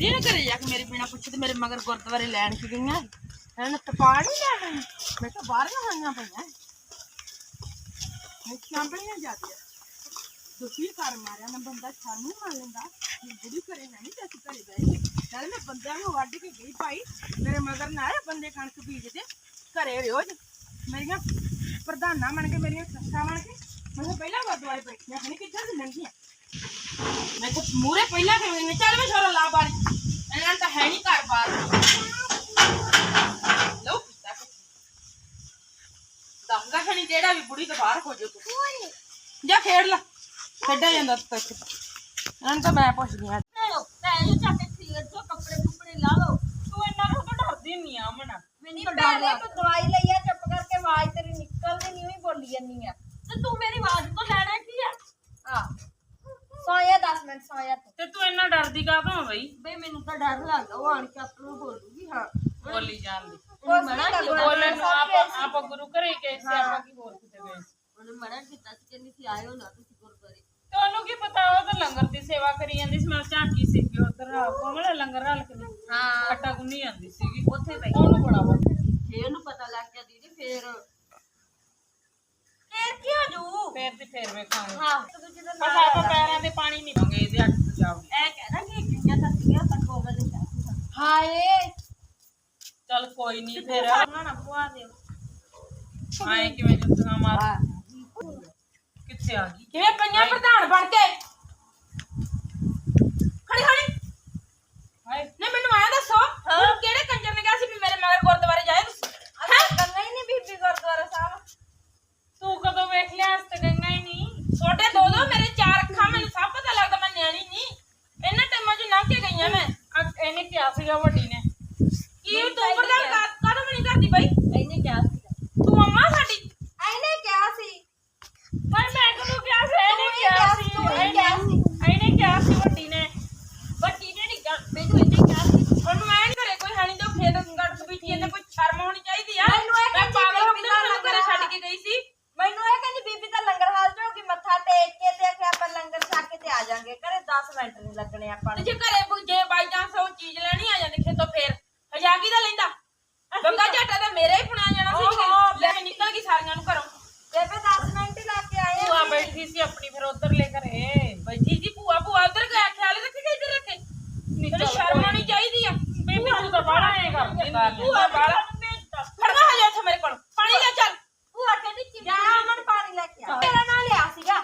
ਦੱਸਦੀ ਨਾ ਘਰੇ ਜਾ ਕੇ ਮੇਰੇ ਬਿਨਾ ਪੁੱਛੇ ਤੇ ਮੇਰੇ ਮਗਰ ਗੁਰਦੁਆਰੇ ਲੈਣ ਕਿ ਗਈਆਂ? ਇਹਨਾਂ ਤਪਾੜ ਨਹੀਂ ਲੈਣਾ ਮੈਂ ਤਾਂ ਬਾਹਰੀਆਂ ਹੋਈਆਂ ਪਈਆਂ। ਮੁੱਖਾਂ ਪਈਆਂ ਜਾਂਦੀਆਂ ਦੁਖੀ ਕਰ ਮਾਰਿਆ ਨਾ ਬੰਦਾ ਸਾਨੂੰ ਮੰਨ ਲੈਂਦਾ। ਮੈਂ ਬੁੜੀ ਘਰੇ ਹੈ ਨਹੀਂ ਤੇ ਅਸੀਂ ਘਰੇ ਬਹਿ ਗਏ ਨਾਲੇ ਮੈਂ ਬੰਦਿਆਂ ਨੂੰ ਵੱਢ ਕੇ ਗਈ ਭਾਈ। ਮੇਰੇ ਮਗਰ ਨਾ ਆਏ ਬੰਦੇ ਕਣਕ ਬੀਜਦੇ ਘਰੇ ਰੋਜ਼ ਮੇਰੀਆਂ ਪ੍ਰਧਾਨਾਂ ਬਣ ਕੇ, ਮੇਰੀਆਂ ਸੱਸਾਂ ਬਣ ਕੇ। ਮੈਂ ਕਿਹਾ ਪਹਿਲਾਂ ਗੁਰਦੁਆਰੇ ਬੈਠੀਆਂ, ਹਣੀ ਕਿੱਧਰ ਦੀ ਲੰਘੀਆਂ? ਮੈਂ ਤਾਂ ਮੂਰੇ ਪਹਿਲਾਂ ਕਿਵੇਂ ਨੇ? ਚੱਲ ਮੈਂ ਛੋਰਾ ਲਾ ਬਾਰੀ ਇਹਨਾਂ ਨੂੰ ਤਾਂ ਹੈ ਨਹੀਂ ਘਰ ਬਾਰ ਲਓ ਪਿੱਤਾ ਦੱਸਦਾ ਖਣੀ ਜਿਹੜਾ ਵੀ ਬੁੜੀ ਤੋਂ ਬਾਹਰ ਹੋ ਜਾ ਤੂੰ ਜਾ ਖੇਡ ਲਾ। ਖੇਡਿਆ ਜਾਂਦਾ ਤੂੰ ਇੱਥੇ। ਇਹਨਾਂ ਨੂੰ ਤਾਂ ਮੈਂ ਪੁੱਛਦੀ ਆ ਲਓ ਪੈਸੇ ਚੱਕ ਕੇ ਸੀਰ ਚੋਂ ਕੱਪੜੇ ਕੁਪੜੇ ਲਾ ਲਓ। ਤੂੰ ਇਹਨਾਂ ਨੂੰ ਤਾਂ ਡਰਦੀ ਨਹੀਂ ਆ ਮਨ ਮੈਨੂੰ ਤਾਂ ਡਰ ਲੱਗ ਤੂੰ ਦਵਾਈ ਲਈ ਆ ਚੁੱਪ ਕਰਕੇ ਆਵਾਜ਼ ਤੇਰੀ ਨਿਕਲਦੀ ਨਹੀਂ ਵੀ ਬੋਲੀ ਜਾਂਦੀ ਆ। ਤੇ ਤੂੰ ਮੇਰੀ ਆਵਾਜ਼ ਤੋਂ ਲੈਣਾ ਕੀ ਆ? ਆ ਸੋਇਆ 10 ਮਿੰਟ ਸੋਇਆ ਤੂੰ। ਤੇ ਤੂੰ ਇੰਨਾ ਡਰਦੀ ਕਾਹਤੋਂ ਬਈ? ਬਈ ਮੈਨੂੰ ਤਾਂ ਡਰ ਲੱਗਦਾ ਉਹ ਆਣ ਕੇ ਆਪ ਨੂੰ ਬੋਲੂਗੀ ਹਾਂ। ਬੋਲੀ ਜਾਂਦੀ ਉਹਨੇ ਮਨਾ ਕੀਤਾ ਬੋਲਣ ਨੂੰ ਆਪ ਆਪ ਗੁਰੂ ਘਰੇ ਗਏ ਸੀ ਆਪਾਂ ਕੀ ਹੋਰ ਕਿਤੇ ਗਏ ਸੀ? ਉਹਨੇ ਮਨਾ ਕੀਤਾ ਸੀ ਕਹਿੰਦੀ ਸੀ ਆਇਓ ਨਾ ਤੁਸੀਂ ਗੁਰਦੁਆਰੇ। ਤੇ ਉਹਨੂੰ ਕੀ ਪਤਾ ਉਹ ਤਾਂ ਲੰਗਰ ਦੀ ਸੇਵਾ ਕਰੀ ਜਾਂਦੀ ਸੀ ਮੈਂ ਝਾਂਕੀ ਸੀ ਕਿ ਉਧਰ ਕੋਮਲ ਲੰਗਰ ਹਲ ਕੇ ਹਾਂ। ਆਟਾ ਗੁੰਨੀ ਜਾਂਦੀ ਸੀਗੀ। ਉੱਥੇ ਬਈ ਉਹਨੂੰ ਬੜਾ ਵਾ ਫੇਰ ਉਹਨੂੰ ਪਤਾ ਲੱਗ ਗਿਆ ਦੀਦੀ ਫੇਰ ਫੇਰ ਕੀ ਹੋ ਜੂ? ਫੇਰ ਤੇ ਫੇਰ ਵੇਖਾਂਗੇ। ਹਾਂ। ਤੂੰ ਜਿਹਦਾ ਬਸ ਆਪਾਂ ਪੈਰਾਂ ਤੇ ਪਾਣੀ ਨਹੀਂ ਪਾਉਂਗੇ ਇਹਦੇ ਅੱਟ ਤੇ ਜਾਓਗੇ ਐ ਕਹਿਣਾ ਕਿ ਕਿੰਨੀਆਂ ਤੱਕੀਆਂ ਤੱਕ ਹੋਗਾ ਦੇ ਹਾਏ! ਚੱਲ ਕੋਈ ਨਹੀਂ ਫੇਰ। ਨਾ ਪੁਆ ਦਿਓ। ਆਏ ਕਿਵੇਂ ਜੁੱਤੀਆਂ ਮਾਰ ਕਿੱਥੇ ਆ ਗਈ? ਕਿਵੇਂ ਪਈਆਂ ਪ੍ਰਧਾਨ ਬਣ ਕੇ? ਖੜੀ ਖੜੀ। ਹਾਏ ਨਹੀਂ ਮੈਨੂੰ ਆਇਆ ਦੱਸੋ ਹੁਣ ਕਿਹੜੇ ਕੰਜਰ ਨੇ ਕਿਹਾ ਸੀ ਵੀ ਮੇਰੇ ਮਗਰ ਗੁਰਦੁਆਰੇ ਜਾਏ ਤੁਸੀਂ ਅਸਾਂ ਕਰਨਾ ਹੀ ਨਹੀਂ ਬੀਬੀ ਗੁਰਦੁਆਰਾ ਸਾਹਿਬ ਤੂੰ ਕਦੋਂ ਵੇਖ ਲਿਆ ਅਸ ਤੇ ਗੰਗਾ ਹੀ ਨਹੀਂ ਛੋਟੇ ਦੋ ਦੋ ਮੇਰੇ ਚਾਰ ਅੱਖਾਂ ਮੈਨੂੰ ਸਭ ਪਤਾ ਲੱਗਦਾ ਮੈਂ ਨਿਆਣੀ ਨਹੀਂ ਇਹਨਾਂ ਟਾਈਮਾਂ 'ਚ ਲੰਘ ਕੇ ਗਈਆਂ ਮੈਂ ਅ- ਇਹਨੇ ਕਿਹਾ ਸੀਗਾ ਵੱਡੀ ਨੇ ਕੀ ਤੂੰ ਪ੍ਰਧਾਨ ਕਾਹਦੋਂ ਨਹੀਂ ਕਰਦੀ ਬਈ ਇਹਨੇ ਕਿਹਾ ਸੀ ਤੂੰ ਅੰਮਾ ਸਾਡੀ ਇਹਨੇ ਕਿਹਾ ਸੀ ਪਰ ਮੈਂ ਕਦੋਂ ਕਿਹਾ ਸੀ ਇਹਨੇ ਤੂੰ ਹੀ ਕਿਹਾ ਕਿਹਾ ਸੀ ਸੀ, ਤੂੰ ਹੀ ਕਿਹਾ ਸੀ। ਇਹਨੇ ਕਿਹਾ ਸੀ ਵੱਡੀ ਨੇ ਵੱਡੀ ਨੇ ਨਹੀਂ ਮੈਨੂੰ ਇਹਨੇ ਕਿਹਾ ਸੀ ਉਹਨੂੰ ਮੈਂ ਨਹੀਂ ਘਰੇ ਕੋਈ ਹਾਣੀ ਤੋਂ ਖੇਤ ਗੜਕ ਵੀ ਇਹਨੇ ਕੋਈ ਸ਼ਰਮ ਹੋਣੀ ਚਾਹੀਦੀ ਆ ਮੈਨੂੰ ਇਹ ਮੈਂ ਕਹਿੰਦੀ ਪਾਗਲ ਹੋ ਬੀਬੀ ਕੇ ਦਾ ਮੈਨੂੰ ਘਰੇ ਲੰਗਰ ਛੱਡ ਕੇ ਗਈ ਸੀ ਮੈਨੂੰ ਇਹ ਕਹਿੰਦੀ ਬੀਬੀ ਤਾਂ ਲੰਗਰ ਹਾਲ ਜਾਊਗੀ ਮੱਥਾ ਟੇਕ ਕੇ ਤੇ ਆਖਿਆ ਆਪਾਂ ਲੰਗਰ ਛਕ ਕੇ ਤੇ ਆ ਜਾਾਂਗੇ ਘਰੇ 10 ਮਿੰਟ ਨਹੀਂ ਲੱਗਣੇ ਆਪਾਂ ਤੇ ਨੂੰ। ਜੇ ਘਰੇ ਕੋਈ- ਜੇ ਬਾਈ ਚਾਂਸ ਉਹ ਚੀਜ਼ ਲੈਣੀ ਆ ਜਾਂਦੀ ਖੇਤੋਂ ਫੇਰ। ਹਜਾਗੀ ਦਾ ਲੈਂਦਾ? ਗੰਗਾ ਝਾਟਾ ਤਾਂ ਮੇਰੇ ਹੀ ਪੁਣਿਆ ਜਾਣਾ ਸੀ ਓਹੋ, ਲੈ ਕੇ ਨਿਕਲ ਗਈ ਸਾਰੀਆਂ ਨੂੰ ਘਰੋਂ। ਬੇਬੇ 10 ਮਿੰਟ ਹੀ ਲਾ ਕੇ ਆਏ ਭੂਆ ਆ। ਬੈਠੀ ਸੀ ਆਪਣੀ ਫਿਰ ਉਧਰ ਲੈ ਘਰੇ। ਬੈਠੀ ਸੀ ਭੂਆ ਭੂਆ ਉਧਰ ਗਿਆ ਖਿਆਲ ਰੱਖੀ ਗਈ ਇੱਧਰ ਰੱਖੇ? ਤੈਨੂੰ ਸ਼ਰਮ ਆਉਣੀ ਚਾਹੀਦੀ ਆ। ਬੇਬੀ ਤੂੰ ਤਾਂ ਬਾਹਲਾ ਐ ਕਰਦੀ ਭੂਆ ਬਾਹਲਾ ਖੜਨਾ ਹੋ ਜਾ ਇੱਥੇ ਮੇਰੇ ਕੋਲ ਪਾਣੀ ਲੈ ਚੱਲ ਭੂਆ ਕਹਿੰਦੀ ਚਿੱਟੀ ਜਾ ਅਮਨ ਪਾਣੀ ਲੈ ਕੇ ਆ ਮੇਰਾ ਨਾਲ ਲਿਆ ਸੀਗਾ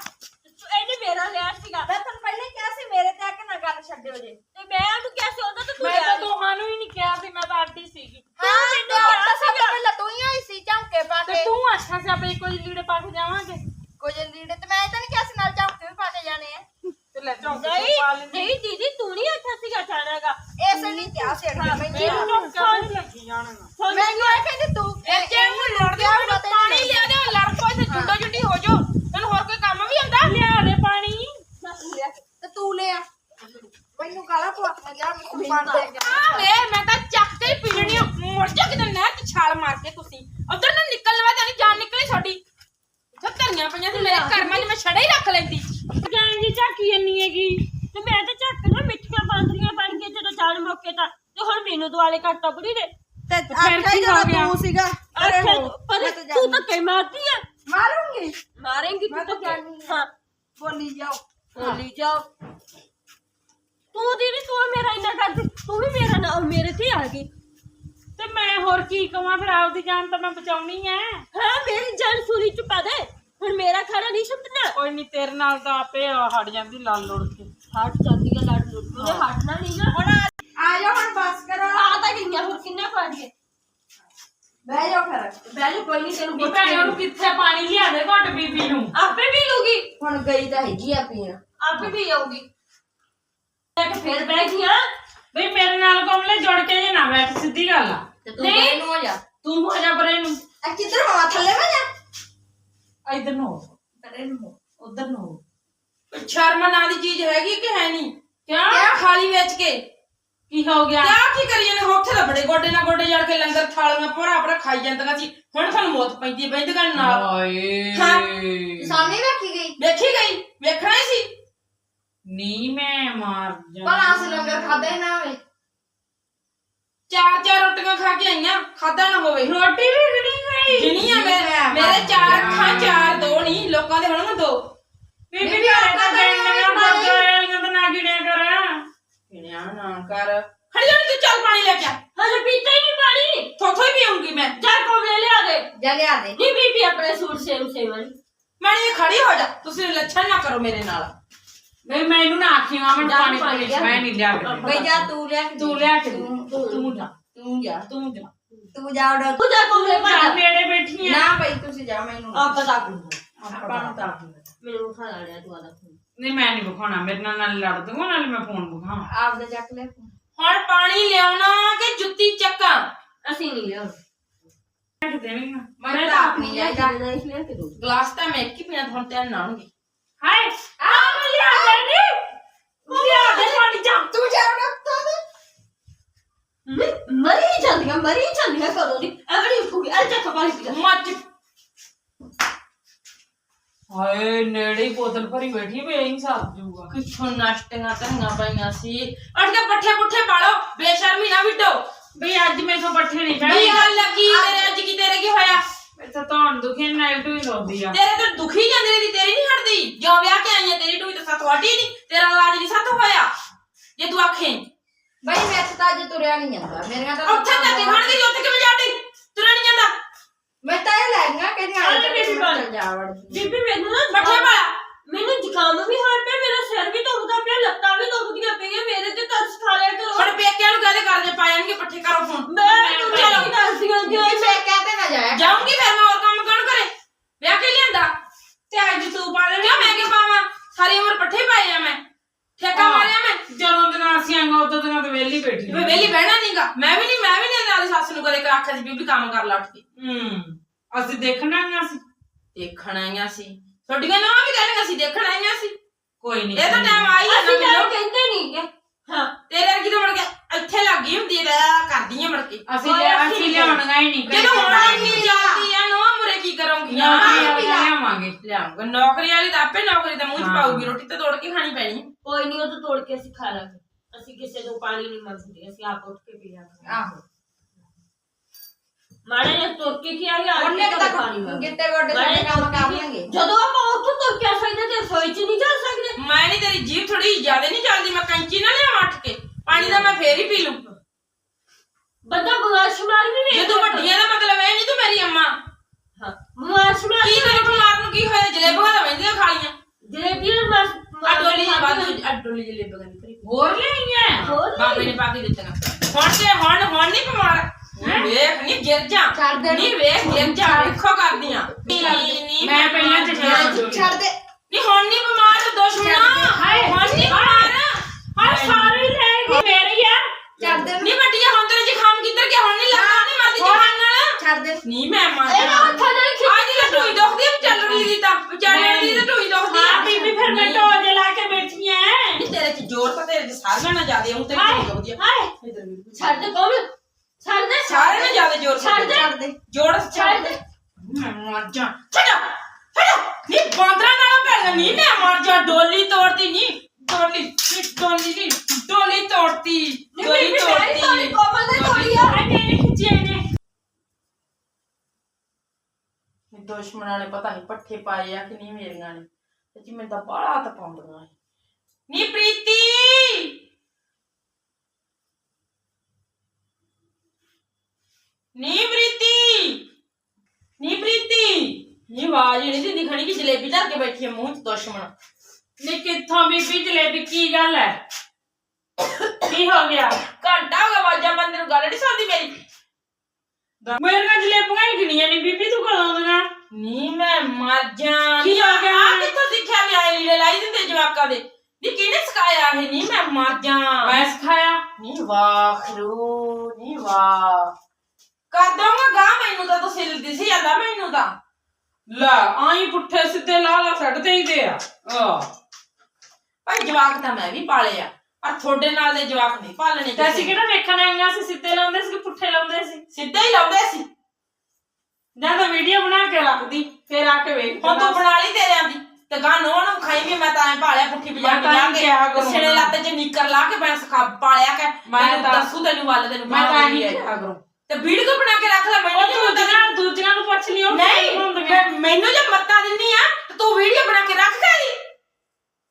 ਇਹਨੇ ਮੇਰਾ ਲਿਆ ਸੀਗਾ ਮੈਂ ਤੁਹਾਨੂੰ ਪਹਿਲਾਂ ਹੀ ਕਿਹਾ ਸੀ ਮੇਰੇ ਤੇ ਆ ਕੇ ਨਾ ਗੱਲ ਛੱਡਿਓ ਜੇ ਤੇ ਮੈਂ ਉਹਨੂੰ ਕਿਹਾ ਸੀ ਉਹਦਾ ਤਾਂ ਤੂੰ ਮੈਂ ਲਿਆ ਤਾਂ ਦੋਹਾਂ ਨੂੰ ਹੀ ਨਹੀਂ ਕਿਹਾ ਸੀ ਮੈਂ ਤਾਂ ਆਡੀ ਸੀਗੀ ਹਾਂ ਮੈਨੂੰ ਆਟਾ ਸਭ ਤੋਂ ਪਹਿਲਾਂ ਤੂੰ ਹੀ ਹੋਈ ਸੀ ਝਾਂਕੇ ਪਾ ਤੇ ਕੇ ਤੂੰ ਅੱਛਾ ਸੇ ਆਪੇ ਕੋਈ ਲੀੜੇ ਪਾ ਕੇ ਜਾਵਾਂਗੇ ਕੁਝ ਲੀੜੇ ਤੇ ਮੈਂ ਤਾਂ ਨਹੀਂ ਕਿਹਾ ਸੀ ਨਾਲ ਝਾਂਕੇ ਵੀ ਪਾ ਕੇ ਜਾਣੇ ਆ ਤੇ ਲੈ ਚੌਂਕੇ ਤੋਂ ਪਾ ਲੈਂਦੇ ਨਹੀਂ ਦੀਦੀ ਤੂੰ ਨਹੀਂ ਅੱਛਾ ਸੀਗਾ ਜਾਣਾਗਾ ਇਸ ਲਈ ਕਿਹਾ ਸੀ ਅੜੀਏ ਮੈਨੂੰ ਮੈਨੂੰ ਚੌਂਕਾ ਨਹੀਂ ਲੱਗੀ ਜਾਣਗਾ ਮੈਨੂੰ ਇਹ ਕਹਿੰਦੀ ਤੂੰ ਇਹ ਜੇ ਨੂੰ ਲੜਦੇ ਹੋ ਮੈਨੂੰ ਪਾਣੀ ਲਿਆ ਦੇ ਲੜ ਪੋ ਤੇ ਜੁੰਡਾ ਜੁੰਡੀ ਹੋ ਜਾ ਤੈਨੂੰ ਹੋਰ ਕੋਈ ਕੰਮ ਵੀ ਹੁੰਦਾ ਲਿਆ ਦੇ ਪਾਣੀ ਤੇ ਤੂੰ ਲੈ ਆ ਮੈਨੂੰ ਕਾਲਾ ਪਵਾ ਜਾ ਮੈਨੂੰ ਪਾਣੀ ਦੇ ਆ ਵੇ ਮੈਂ ਤਾਂ ਚੱਕ ਕੇ ਹੀ ਪੀ ਲੈਣੀ ਆ। ਮੁੜ ਜਾ ਕਿਤੇ ਨਹਿਰ ਚ ਛਾਲ ਮਾਰ ਕੇ ਤੁਸੀਂ ਉਧਰ ਨੂੰ ਨਿਕਲਣ ਵਾ ਨਹੀਂ ਜਾਨ ਨਿਕਲੀ ਤੁਹਾਡੀ ਜੋ ਧਰੀਆਂ ਪਈਆਂ ਸੀ ਮੇਰੇ ਕਰਮਾਂ 'ਚ ਮੈਂ ਛੜਾ ਹੀ ਰੱਖ ਲੈਂਦੀ ਜਾਨ ਦੀ ਝਾਕੀ ਇੰਨੀ ਹੈਗੀ ਤੇ ਮੈਂ ਤਾਂ ਝੱਕ ਨਾ ਮਿੱਠੀਆਂ ਬਾਂਦਰੀਆਂ ਬਣ ਕੇ ਜਦੋਂ ਚਾਲ ਮੌਕੇ ਤਾਂ ਤੇ ਹੁਣ ਮੈਨੂੰ ਦੁਆਲੇ ਕੱਟਾ ਬੁੜੀ ਦੇ। ਤੇ ਫਿਰ ਕੀ ਹੋ ਗਿਆ? ਤੂੰ ਸੀਗਾ ਅੱਛਾ ਪਰ ਤੂੰ ਤਾਂ ਕਈ ਮਾਰਦੀ ਆ। ਮਾਰੂੰਗੀ? ਮਾਰੇਂਗੀ ਤੂੰ ਤਾਂ ਜਾਣੀ ਹਾਂ। ਬੋਲੀ ਜਾਓ। ਬੋਲੀ ਜਾਓ। ਤੂੰ ਦੀਦੀ ਤੂੰ ਮੇਰਾ ਇੰਨਾ ਕਰਦੀ ਤੂੰ ਵੀ ਮੇਰਾ ਨਾਮ ਮੇਰੇ ਤੇ ਆ ਗਈ। ਤੇ ਮੈਂ ਹੋਰ ਕੀ ਕਵਾਂ ਫਿਰ ਆਪਦੀ ਜਾਨ ਤਾਂ ਮੈਂ ਬਚਾਉਣੀ ਐ। ਹਾਂ ਮੇਰੀ ਜਾਨ ਸੂਰੀ ਚ ਪਾ ਦੇ। ਹੁਣ ਮੇਰਾ ਖਾਣਾ ਨਹੀਂ ਛੱਡਣਾ। ਕੋਈ ਨਹੀਂ ਤੇਰੇ ਨਾਲ ਤਾਂ ਆਪੇ ਹਟ ਜਾਂਦੀ ਲੜ ਲੁੜ ਕੇ। ਹਟ ਜਾਂਦੀ ਆ ਲੜ ਲੁੜ ਕੇ। ਹਟਣਾ ਨਹੀਂ ਨਾ ਹੁਣ ਆ ਜਾਓ ਹੁਣ ਬਸ ਕਰੋ। ਆ ਤਾਂ ਗਈਆਂ ਹੋਰ ਕਿੰਨੇ ਪਾ ਦੀਏ ਬਹਿ ਜਾਓ ਫਿਰ। ਬਹਿ ਜਾ ਕੋਈ ਨਹੀਂ ਤੈਨੂੰ ਉਹ ਭੈਣੇ ਉਹਨੂੰ ਕਿੱਥੇ ਪਾਣੀ ਲਿਆ ਦੇ ਘੁੱਟ ਬੀਬੀ ਨੂੰ? ਆਪੇ ਵੀ ਲੂਗੀ। ਹੁਣ ਗਈ ਤਾਂ ਹੈਗੀ ਆ ਪੀਣ ਆਪੇ ਵੀ ਆਊਗੀ। ਮੈਂ ਕਿ ਫਿਰ ਬਹਿ ਗਈਆਂ ਬਈ ਮੇਰੇ ਨਾਲ ਕੋਮਲੇ ਜੁੜ ਕੇ ਜੇ ਨਾ ਬੈਠ ਸਿੱਧੀ ਗੱਲ ਆ। ਤੇ ਤੂੰ ਬਹਿ ਨੂੰ ਹੋ ਜਾ। ਤੂੰ ਹੋ ਜਾ ਪਰੇ ਨੂੰ। ਆ ਕਿੱਧਰ ਹੋਵਾ ਥੱਲੇ ਵਾ ਜਾ। ਇਧਰ ਨੂੰ ਹੋ। ਪਰੇ ਨੂੰ ਹੋ। ਉਧਰ ਨੂੰ ਹੋ। ਸ਼ਰਮ ਨਾਂ ਦੀ ਚੀਜ਼ ਹੈਗੀ ਕਿ ਹੈ ਨਹੀਂ? ਕਿਆ ਕਿਆ? ਖਾਲੀ ਵੇਚ ਕੇ। ਕੀ ਹੋ ਗਿਆ? ਕਿਆ ਕੀ ਕਰੀ ਜਾਂਦੇ ਉੱਥੇ ਤਾਂ ਬੜੇ ਗੋਡੇ ਨਾਲ ਗੋਡੇ ਜੜ ਕੇ ਲੰਗਰ ਥਾਲੀਆਂ ਭਰਾ ਭਰਾ ਖਾਈ ਜਾਂਦੀਆਂ ਸੀ। ਹੁਣ ਤੁਹਾਨੂੰ ਮੌਤ ਪੈਂਦੀ ਹੈ ਬੈਂਦਗਾਂ ਨਾਲ। ਹਾਏ। ਹਾਂ। ਸਾਹਮਣੇ ਵੇਖੀ ਗਈ? ਵੇਖੀ ਗਈ? ਵੇਖਣਾ ਹੀ ਸੀ। ਨੀ ਮੈਂ ਮਾਰ ਜਾ ਭਲਾ ਅਸੀਂ ਲੰਗਰ ਖਾਦਾ ਹੀ ਨਾ ਹੋਵੇ। ਚਾਰ ਚਾਰ ਰੋਟੀਆਂ ਖਾ ਕੇ ਆਈਆਂ। ਖਾਦਾ ਨਾ ਹੋਵੇ। ਰੋਟੀ ਵੀ ਗਣੀ ਗਈ ਜਿੰਨੀਆਂ ਮੇਰੇ ਮੇਰੇ ਚਾਰ ਅੱਖਾਂ ਚਾਰ ਦੋ ਨਹੀਂ ਲੋਕਾਂ ਦੇ ਹੋਣਗੇ ਦੋ। ਬੀਬੀ ਵੀ ਆਇਆ ਤਾਂ ਵਾਲੀਆਂ ਤਾਂ ਨਾ ਗਿਣਿਆ ਕਰ। ਕਿਣਿਆ ਨਾ ਕਰ। ਖੜੀ ਜਾ ਤੂੰ ਚੱਲ ਪਾਣੀ ਲੈ ਕੇ ਆ। ਹਲੇ ਪੀਤਾ ਹੀ ਨਹੀਂ ਪਾਣੀ। ਥੋਥੋ ਹੀ ਪੀਉਂਗੀ ਮੈਂ। ਜਾ ਕੋਲੇ ਲਿਆ ਦੇ। ਜਾ ਲਿਆ ਦੇ। ਨਹੀਂ ਬੀਬੀ ਆਪਣੇ ਸੂਟ ਸੇਮ ਸੇਮ ਵਾਲੀ ਮਾਣੀ ਖੜੀ ਹੋ ਜਾ। ਤੁਸੀਂ ਲੱਛਣ ਨਾ ਕਰੋ ਮੇਰੇ ਨਾਲ। ਨਹੀਂ ਮੈਨੂੰ ਨਾ ਆਖੀ ਮਾਮਨ ਜਾ ਪਾਣੀ ਪਾਣੀ ਪੀਣੀ ਲਿਆ। ਮੈਂ ਨਹੀਂ ਲਿਆ ਕੇ ਦੇਣਾ। ਬਈ ਜਾ ਤੂੰ ਲਿਆ ਕੇ ਤੂੰ ਲਿਆ ਕੇ ਦੇ। ਤੂੰ- ਤੂੰ ਜਾ। ਤੂੰ ਜਾ। ਤੂੰ ਜਾ। ਤੂੰ ਜਾ ਉਡਾ। ਤੂੰ ਜਾ ਕੋਲੇ ਜਾ ਪਾ ਨੇੜੇ ਬੈਠੀ ਆ ਨਾ ਭਾਈ ਤੁਸੀਂ ਜਾ ਮੈਨੂੰ ਨਾ। ਮੈਨੂੰ ਖਾ ਲਿਆ ਤੂੰ ਆਦਾ ਫੋਨ ਨਹੀਂ ਮੈਂ ਨਹੀਂ ਵਿਖਾਉਣਾ। ਮੇਰੇ ਨਾਲ ਨਾਲ ਲੜ ਦੂੰਗਾ ਨਾਲੇ ਮੈਂ ਫੋਨ ਵਿਖਾਵਾਂ। ਆਪ ਦੇ ਚੱਕ ਲੈ ਹੁਣ ਪਾਣੀ ਲਿਆਉਣਾ ਕਿ ਜੁੱਤੀ ਚੱਕਾਂ? ਅਸੀਂ ਨਹੀਂ ਲਿਆ ਲਿਆ ਕੇ ਦੇਣੀ ਆ। ਮੈਂ ਤਾਂ ਆਪ ਨਹੀਂ ਲਿਆ ਜਾਣਾ ਇਸ ਲਈ ਕਿ ਦੋ। ਗਲਾਸ ਤਾਂ ਮੈਂ ਇੱਕ ਹੀ ਪੀਣਾ ਤੁਹਾਨੂੰ ਧਿਆਨ ਨਾ ਆਉਣਗੇ। ਹਾਏ ਆ ਮੈਂ ਲਿਆ ਦੇ ਨੀ ਲਿਆ ਦੇ ਪਾਣੀ ਜਾ। ਤੂੰ ਜਾ ਉਡਾ ਮਰੀ ਜਾਂਦੀਆਂ ਮਰੀ ਜਾਂਦੀਆਂ ਕਦੋਂ ਦੀ। ਅਗਲੀ ਉੱਠੂਗੀ। ਅੱਜ ਤੱਕ ਪਾਣੀ ਪੀ ਮੱਚ। ਹਾਏ ਨੇੜੇ ਹੀ ਬੋਤਲ ਭਰੀ ਬੈਠੀ ਵੇ ਇਹੀ ਸਾਥ ਜੂਗਾ ਕਿੱਥੋਂ ਨਸ਼ਟੀਆਂ ਧਰੀਆਂ ਪਈਆਂ ਸੀ? ਉੱਠ ਕੇ ਪੱਠੇ ਪੁੱਠੇ ਪਾਲੋ ਬੇਸ਼ਰਮੀ ਨਾ ਵਿਡੋ ਬਈ ਅੱਜ ਮੈਥੋਂ ਪੱਠੇ ਨਹੀਂ ਕੀ ਪੈਣੇ ਗੱਲ ਲੱਗੀ ਤੇਰੇ ਅੱਜ ਕੀ ਤੇਰੇ ਕੀ ਹੋਇਆ? ਇੱਥੇ ਤਾਂ ਦੁਖੀ ਨਾਈਟ ਹੀ ਲਾਉਂਦੀ ਆ। ਤੇਰੇ ਤਾਂ ਦੁਖੀ ਜਾਂਦੇ ਦੀ ਤੇਰੀ ਨਹੀਂ ਹਟਦੀ। ਜੋ ਵਿਆਹ ਕੇ ਆਈ ਹੈ ਤੇਰੀ ਟੂਈ ਤਾਂ ਸੱਤ ਵਾਟੀ ਨਹੀਂ ਤੇਰਾ ਇਲਾਜ ਨਹੀਂ ਸੱਤ ਹੋਇਆ। ਜੇ ਤੂੰ ਆਖੇ। ਬਈ ਮੈਂ ਤਾਂ ਅੱਜ ਤੁਰਿਆ ਨਹੀਂ ਜਾਂਦਾ ਮੇਰੀਆਂ ਤਾਂ ਉੱਥੇ ਧੱਕੇ ਖਾਣ ਦੀ ਉੱਥੇ ਕਿਵੇਂ ਜਾਟੀ ਤੁਰਨ ਨਹੀਂ ਜਾਂਦਾ। ਮੈਂ ਤਾਂ ਇਹ ਲੈ ਗਿਆ ਕਹਿੰਦੀ ਆ ਚੱਲ ਮੇਰੀ ਗੱਲ। ਬੀਬੀ ਮੈਨੂੰ ਨਾ ਪੱਠੇ ਜ਼ੁਕਾਮ- ਪਾਲਾ ਮੈਨੂੰ ਜ਼ੁਕਾਮ ਵੀ ਹੋਇਆ ਪਿਆ ਮੇਰਾ ਸਿਰ ਵੀ ਦੁਖਦਾ ਪਿਆ ਲੱਤਾਂ ਵੀ ਦੁਖਦੀਆਂ ਪਈਆਂ ਮੇਰੇ ਤੇ ਤਰਸ ਖਾ ਲਿਆ ਕਰੋ। ਹੁਣ ਪੇਕਿਆਂ ਨੂੰ ਕਹਦੇ ਕਰਨੇ ਪਾ ਜਾਣਗੇ? ਪੱਠੇ ਕਰੋ ਫੋਨ। ਮੈਂ ਤੁਹਾਨੂੰ ਕੀ ਦੱਸਦੀਆਂ ਕਿ ਮੈਂ ਕਹਿੰਦੇ ਨਾ ਜਾਇਆ ਜਾਊਂਗੀ ਫਿਰ ਮੈਂ ਹੋਰ ਕੰਮ ਕੌਣ ਕਰੇ? ਵਿਆਹ ਕੇ ਲਿਆਂਦਾ? ਤੇ ਅੱਜ ਤੂੰ ਪਾ ਲੈ ਕਿਉਂ ਮੈਂ ਕਿ ਪਾਵਾਂ? ਸਾਰੀ ਉਮਰ ਪੱਠੇ ਪਾਏ ਆ ਮੈਂ। ਠੇਕਾ ਮਾਰਿਆ ਮੈਂ। ਜਦੋਂ ਦਿਨ ਅਸੀਂ ਆਂਗਾ ਉਦੋਂ ਦਿਨ ਤੇ ਵਿਹਲੀ ਬੈਠੀ ਮੈਂ ਵੇਲੀ ਬਹਿਣਾ ਨਹੀਂਗਾ ਮੈਂ ਵੀ ਨਹੀਂ ਮੈਂ ਵੀ ਨਹੀਂ ਆਦੀ ਸੱਸ ਨੂੰ ਕਦੇ ਆਖਿਆ ਸੀ ਬੀਬੀ ਕੰਮ ਕਰ ਲਾ ਉੱਠ ਕੇ। ਹੂੰ। ਅਸੀਂ ਦੇਖਣਾ ਆਂਗਾ ਸੀ। ਦੇਖਣ ਆਈਆਂ ਸੀ। ਤੁਹਾਡੀਆਂ ਨਾ ਵੀ ਕਹਿਣੀਆਂ ਸੀ ਦੇਖਣ ਆਈਆਂ ਸੀ। ਕੋਈ ਨਹੀਂ। ਇਹ ਤਾਂ ਟਾਈਮ ਆਈ ਜਾਂਦਾ ਅਸੀਂ ਤਾਂ ਮਿਲੋ ਕਹਿੰਦੇ ਨਹੀਂ ਕਿ ਹਾਂ ਤੇਰੇ ਵਰਗੀ ਤਾਂ ਮੜ ਕੇ ਇੱਥੇ ਲੱਗੀ ਹੁੰਦੀ ਐ ਕਰਦੀ ਐ ਮੜ ਕੇ। ਅਸੀਂ ਲਿਆ ਅਸੀਂ ਲਿਆਉਣਾ ਹੀ ਨਹੀਂ ਜਦੋਂ ਹੁਣ ਇੰਨੀ ਜਾਂਦੀ ਆ ਨੋ ਮੁਰੇ ਕੀ ਕਰੂੰਗੀ ਨਾ ਨਾ ਲਿਆਵਾਂਗੇ। ਲਿਆਉਂਗਾ ਨੌਕਰੀ ਵਾਲੀ ਤਾਂ ਆਪੇ ਨੌਕਰੀ ਤਾਂ ਮੂੰਹ ਚ ਹਾਂ। ਪਾਉਗੀ ਰੋਟੀ ਤਾਂ ਤੋੜ ਕੇ ਖਾਣੀ ਪੈਣੀ। ਹੈ। ਕੋਈ ਨਹੀਂ ਉਹ ਤਾਂ ਤੋੜ ਕੇ ਅਸੀਂ ਖਾ ਲਾਂਗੇ। ਅਸੀਂ ਕਿਸੇ ਤੋਂ ਪਾਣੀ ਨਹੀਂ ਮੰਗਦੇ ਅਸੀਂ ਆਪ ਉੱਠ ਕੇ ਪੀ ਲਾਂਗੇ ਆਹੋ। ਮਾੜੇ ਨੇ ਤੋੜ ਕੇ ਕੀ ਆ ਗਿਆ ਉਹਨੇ ਤਾਂ ਪਾਣੀ ਮੰਗਦੇ। ਗਿੱਟੇ ਗੋਡੇ ਸਾਡੇ ਕੰਮ ਕਰ ਲਾਂਗੇ ਜਦੋਂ ਆਪਾਂ ਉੱਥੋਂ ਤੁਰ ਕੇ ਆ ਸਕਦੇ ਤੇ ਰਸੋਈ ਚ ਨਹੀਂ ਜਾ ਸਕਦੇ। ਮੈਂ ਨਹੀਂ ਤੇਰੀ ਜੀਭ ਥੋੜੀ ਜ਼ਿਆਦਾ ਨਹੀਂ ਚੱਲਦੀ ਮੈਂ ਕੈਂਚੀ ਨਾ ਲਿਆਵਾਂ ਉੱਠ ਕੇ। ਪਾਣੀ ਦਾ ਮੈਂ ਫੇਰ ਹੀ ਪੀ ਲੂੰ ਬੰਦਾ ਬਿਮਾਰ ਸ਼ੁਮਾਰ ਵੀ ਜੇ ਨਹੀਂ ਤੂੰ ਵੱਡੀਆਂ ਦਾ ਮਤਲਬ ਇਹ ਨਹੀਂ ਤੂੰ ਮੇਰੀ ਅੰਮਾ। ਹਾਂ ਬਿਮਾਰ ਸ਼ੁਮਾਰ ਕੀ ਤੇਰੇ ਬਿਮਾਰ ਨੂੰ ਕੀ ਹੋਇਆ? ਜਲੇਬਾਂ ਤਾਂ ਵੰਦੀਆਂ ਖਾਲੀਆਂ ਜਲੇਬੀਆਂ ਮਾਰ ਆ ਡੋਲੀ ਦੀ ਵਾਧੂ। ਆ ਡੋਲੀ ਜਲੇਬਾਂ ਦੀ ਭਰੀ। ਹੋਰ ਲਿਆਈਆਂ ਹੋਰ ਬਾਬੇ ਨੇ ਪਾ ਕੇ ਦਿੱਤੀਆਂ। ਹੁਣ ਤੇ ਹੁਣ ਹੁਣ ਨਹੀਂ ਬਿਮਾਰ। ਨੀ ਵੇਖ ਨਹੀਂ ਗਿਰ ਜਾ। ਛੱਡ ਦੇ। ਨਹੀਂ ਵੇਖ ਗਿਰ ਜਾ। ਵੇਖੋ ਕਰਦੀਆਂ। ਨਹੀਂ ਮੈਂ ਪਹਿਲਾਂ ਤੇ ਨਹੀਂ ਛੱਡ ਦੇ। ਹੁਣ ਨਹੀਂ ਬਿਮਾਰ ਦੁਸ਼ਮਣਾ। ਹਾਏ। ਹੁਣ ਨਹੀਂ ਬਿਮਾਰ ਹਾਏ ਸਾਰੇ ਲੈ ਗਏ ਮੇਰੀ ਆ ਛੱਡ ਦੇ ਨਹੀਂ ਵੱਡੀਆਂ ਹੁਣ ਤੇਰੇ ਜ਼ੁਕਾਮ ਕਿੱਧਰ ਗਿਆ ਹੁਣ ਨਹੀਂ ਲੱਗਦਾ ਨਹੀਂ ਮਰਦੀ ਜ਼ੁਕਾਮ ਨਾਲ ਛੱਡ ਦੇ ਨਹੀਂ ਮੈਂ ਮਰ ਇਹ ਜਾਣਾ ਹੱਥਾਂ ਨਾਲ ਖਿੱਚ ਅੱਜ ਦੀ ਢੂਈ ਦੁਖਦੀ ਹੈ ਚੱਲ ਰਹੀ ਦੀ ਤਾਂ ਵਿਚਾਰੇ ਦੀ ਤਾਂ ਢੂਈ ਦੁਖਦੀ ਹਾਂ ਬੀਬੀ ਫਿਰ ਮੈਂ ਢੋਲ ਲਾ ਕੇ ਬੈਠੀ ਐ ਨਹੀਂ ਤੇਰੇ ਚ ਜ਼ੋਰ ਤਾਂ ਤੇਰੇ ਚ ਸਾਰਿਆਂ ਨਾਲ ਜ਼ਿਆਦੇ ਹੂੰ ਤੇਰੀ ਢੂਈ ਦੁਖਦੀ ਹੈ ਹਾਏ ਇੱਧਰ ਵੀ। ਛੱਡ ਦੇ ਕੋਲ ਛੱਡ ਦੇ ਸਾਰਿਆਂ ਨਾਲ ਜ਼ਿਆਦੇ ਜ਼ੋਰ ਛੱਡ ਦੇ। ਛੱਡ ਦੇ ਜੋੜ ਛੱਡ ਦੇ ਮੈਂ ਮਰ ਜਾ ਛੱਡ ਛੱਡ ਨਹੀਂ ਬਾਂਦਰਾ ਨਾਲ ਭੈਣ ਨਹੀਂ ਮੈਂ ਮਰ ਜਾ ਡੋਲੀ ਤੋੜਦੀ ਨਹੀਂ ਡੋਲੀ ਨੀ ਡੋਲੀ ਨਹੀਂ ਡੋਲੀ ਤੋੜਤੀ ਡੋਲੀ ਬੀਬੀ ਮੇਰੀ ਤੋੜੀ ਕੋਮਲ ਨੇ ਤੋੜੀ ਆ ਇਹਨੇ ਖਿੱਚੇ ਨੇ ਦੁਸ਼ਮਣਾਂ ਨੇ ਪਤਾ ਨਹੀਂ ਪੱਠੇ ਪਾਏ ਆ ਕਿ ਨਹੀਂ ਮੇਰੀਆਂ ਨੇ। ਸੱਚੀ ਮੈਨੂੰ ਤਾਂ ਬਾਹਲਾ ਤਾਂ ਪਾਉਂਦੀਆਂ ਨੀ। ਪ੍ਰੀਤੀ! ਨੀ ਪ੍ਰੀਤੀ! ਨੀ ਪ੍ਰੀਤੀ! ਨੀ ਆਵਾਜ਼ ਹੀ ਨਹੀਂ ਦਿੰਦੀ ਖਣੀ ਕਿ ਜਲੇਬੀ ਧਰ ਕੇ ਬੈਠੀ ਹੈ ਮੂੰਹ 'ਚ ਦੁਸ਼ਮਣ। ਨੀ ਕਿੱਥੋਂ ਬੀਬੀ ਜਲੇਬੀ, ਕੀ ਗੱਲ ਹੈ ਕੀ ਹੋ ਗਿਆ? ਘੰਟਾ ਹੋ ਗਿਆ ਆਵਾਜ਼ਾਂ ਬੰਦੇ ਨੂੰ, ਗੱਲ ਨਹੀਂ ਸੁਣਦੀ ਮੇਰੀ। ਮੇਰੇ ਨਾਲ ਜਲੇਬੀਆਂ ਹੀ ਗਿਣੀਆਂ ਨਹੀਂ ਬੀਬੀ ਤੂੰ ਕਦੋਂ ਦੀਆਂ? ਨੀ ਮੈਂ ਮਰ ਜਾਂ ਕੀ ਹੋ ਗਿਆ? ਆ ਕਿੱਥੋਂ ਸਿੱਖਿਆ ਵੀ ਆਏ ਲੀੜੇ ਲਾਈ ਦਿੰਦੇ ਜਵਾਕਾਂ ਦੇ? ਨੀ ਕਿਹਨੇ ਸਿਖਾਇਆ ਇਹ? ਨੀ ਮੈਂ ਮਰ ਜਾਂ ਮੈਂ ਸਿਖਾਇਆ। ਨੀ ਵਾਖਰੂ ਨੀ ਵਾਹ। ਕਰ ਦੋਗਾ ਗਾ ਮੈਨੂੰ ਤਾਂ ਤੂੰ ਸਿਰ ਦਿਸ ਜਾਂਦਾ ਮੈਨੂੰ ਤਾਂ। ਲੈ ਆਈ ਪੁੱਠੇ ਸਿੱਧੇ ਲਾ ਲਾ ਛੱਡਦੇ ਹੀ ਦੇ ਆ। ਆ ਭਾਈ ਜਵਾਕ ਤਾਂ ਮੈਂ ਵੀ ਪਾਲੇ ਆ। ਪਰ ਤੁਹਾਡੇ ਨਾਲ ਦੇ ਜਵਾਕ ਨਹੀਂ ਪਾਲਣੇ ਤੇ ਅਸੀਂ ਕਿਸੇ। ਕਿਹੜਾ ਵੇਖਣ ਆਈਆਂ ਸੀ ਸਿੱਧੇ ਲਾਉਂਦੇ ਸੀ ਕਿ ਪੁੱਠੇ ਲਾਉਂਦੇ ਸੀ? ਸਿੱਧੇ ਹੀ ਲਾਉਂਦੇ ਸੀ। ਜਾਂ ਤਾਂ ਵੀਡੀਓ ਬਣਾ ਕੇ ਰੱਖਦੀ ਫੇਰ ਆ ਕੇ ਵੇਖ ਹੁਣ ਤੂੰ ਬਣਾ ਲਈ ਤੇਰਿਆਂ ਦੀ। ਤੇ ਗਾਂ ਨੋ ਨੂੰ ਖਾਈ ਵੀ ਮੈਂ ਤਾਂ ਐ ਪਾਲਿਆ ਪੁੱਠੀ ਮੈਂ ਪਜਾਮੀ ਤਾਂ ਲਾ ਹੀ ਕੇ। ਕਰੂੰ ਸਿਰੇ ਨਾ। ਲੱਤ 'ਚ ਨਿੱਕਰ ਲਾ ਕੇ ਮੈਂ ਸਿਖਾ ਪਾਲਿਆ ਕਿ ਮੈਂ ਤੈਨੂੰ ਤਾਂ- ਦੱਸੂ ਤੈਨੂੰ ਵੱਲ ਤੈਨੂੰ ਮੈਂ ਮਾਂ ਤਾਂ ਬੋਲੀ ਹੀ ਹੈ। ਕਿਹਾ ਕਰੂੰ। ਤੇ ਵੀਡੀਓ ਬਣਾ ਕੇ ਰੱਖ ਲੈ ਮੈਨੂੰ ਉਹ ਨਹੀਂ ਪਤਾ ਦੂਜੀਆਂ ਦੂਜੀਆਂ ਨੂੰ ਪੁੱਛ ਲਿਓ ਨਹੀਂ ਮੈਂ- ਮੈਨੂੰ ਜੇ ਮੱਤਾਂ ਦਿੰਨੀ ਆ ਤੇ ਤੂੰ ਵੀਡੀਓ ਬਣਾ ਕੇ ਰੱਖ ਦੇ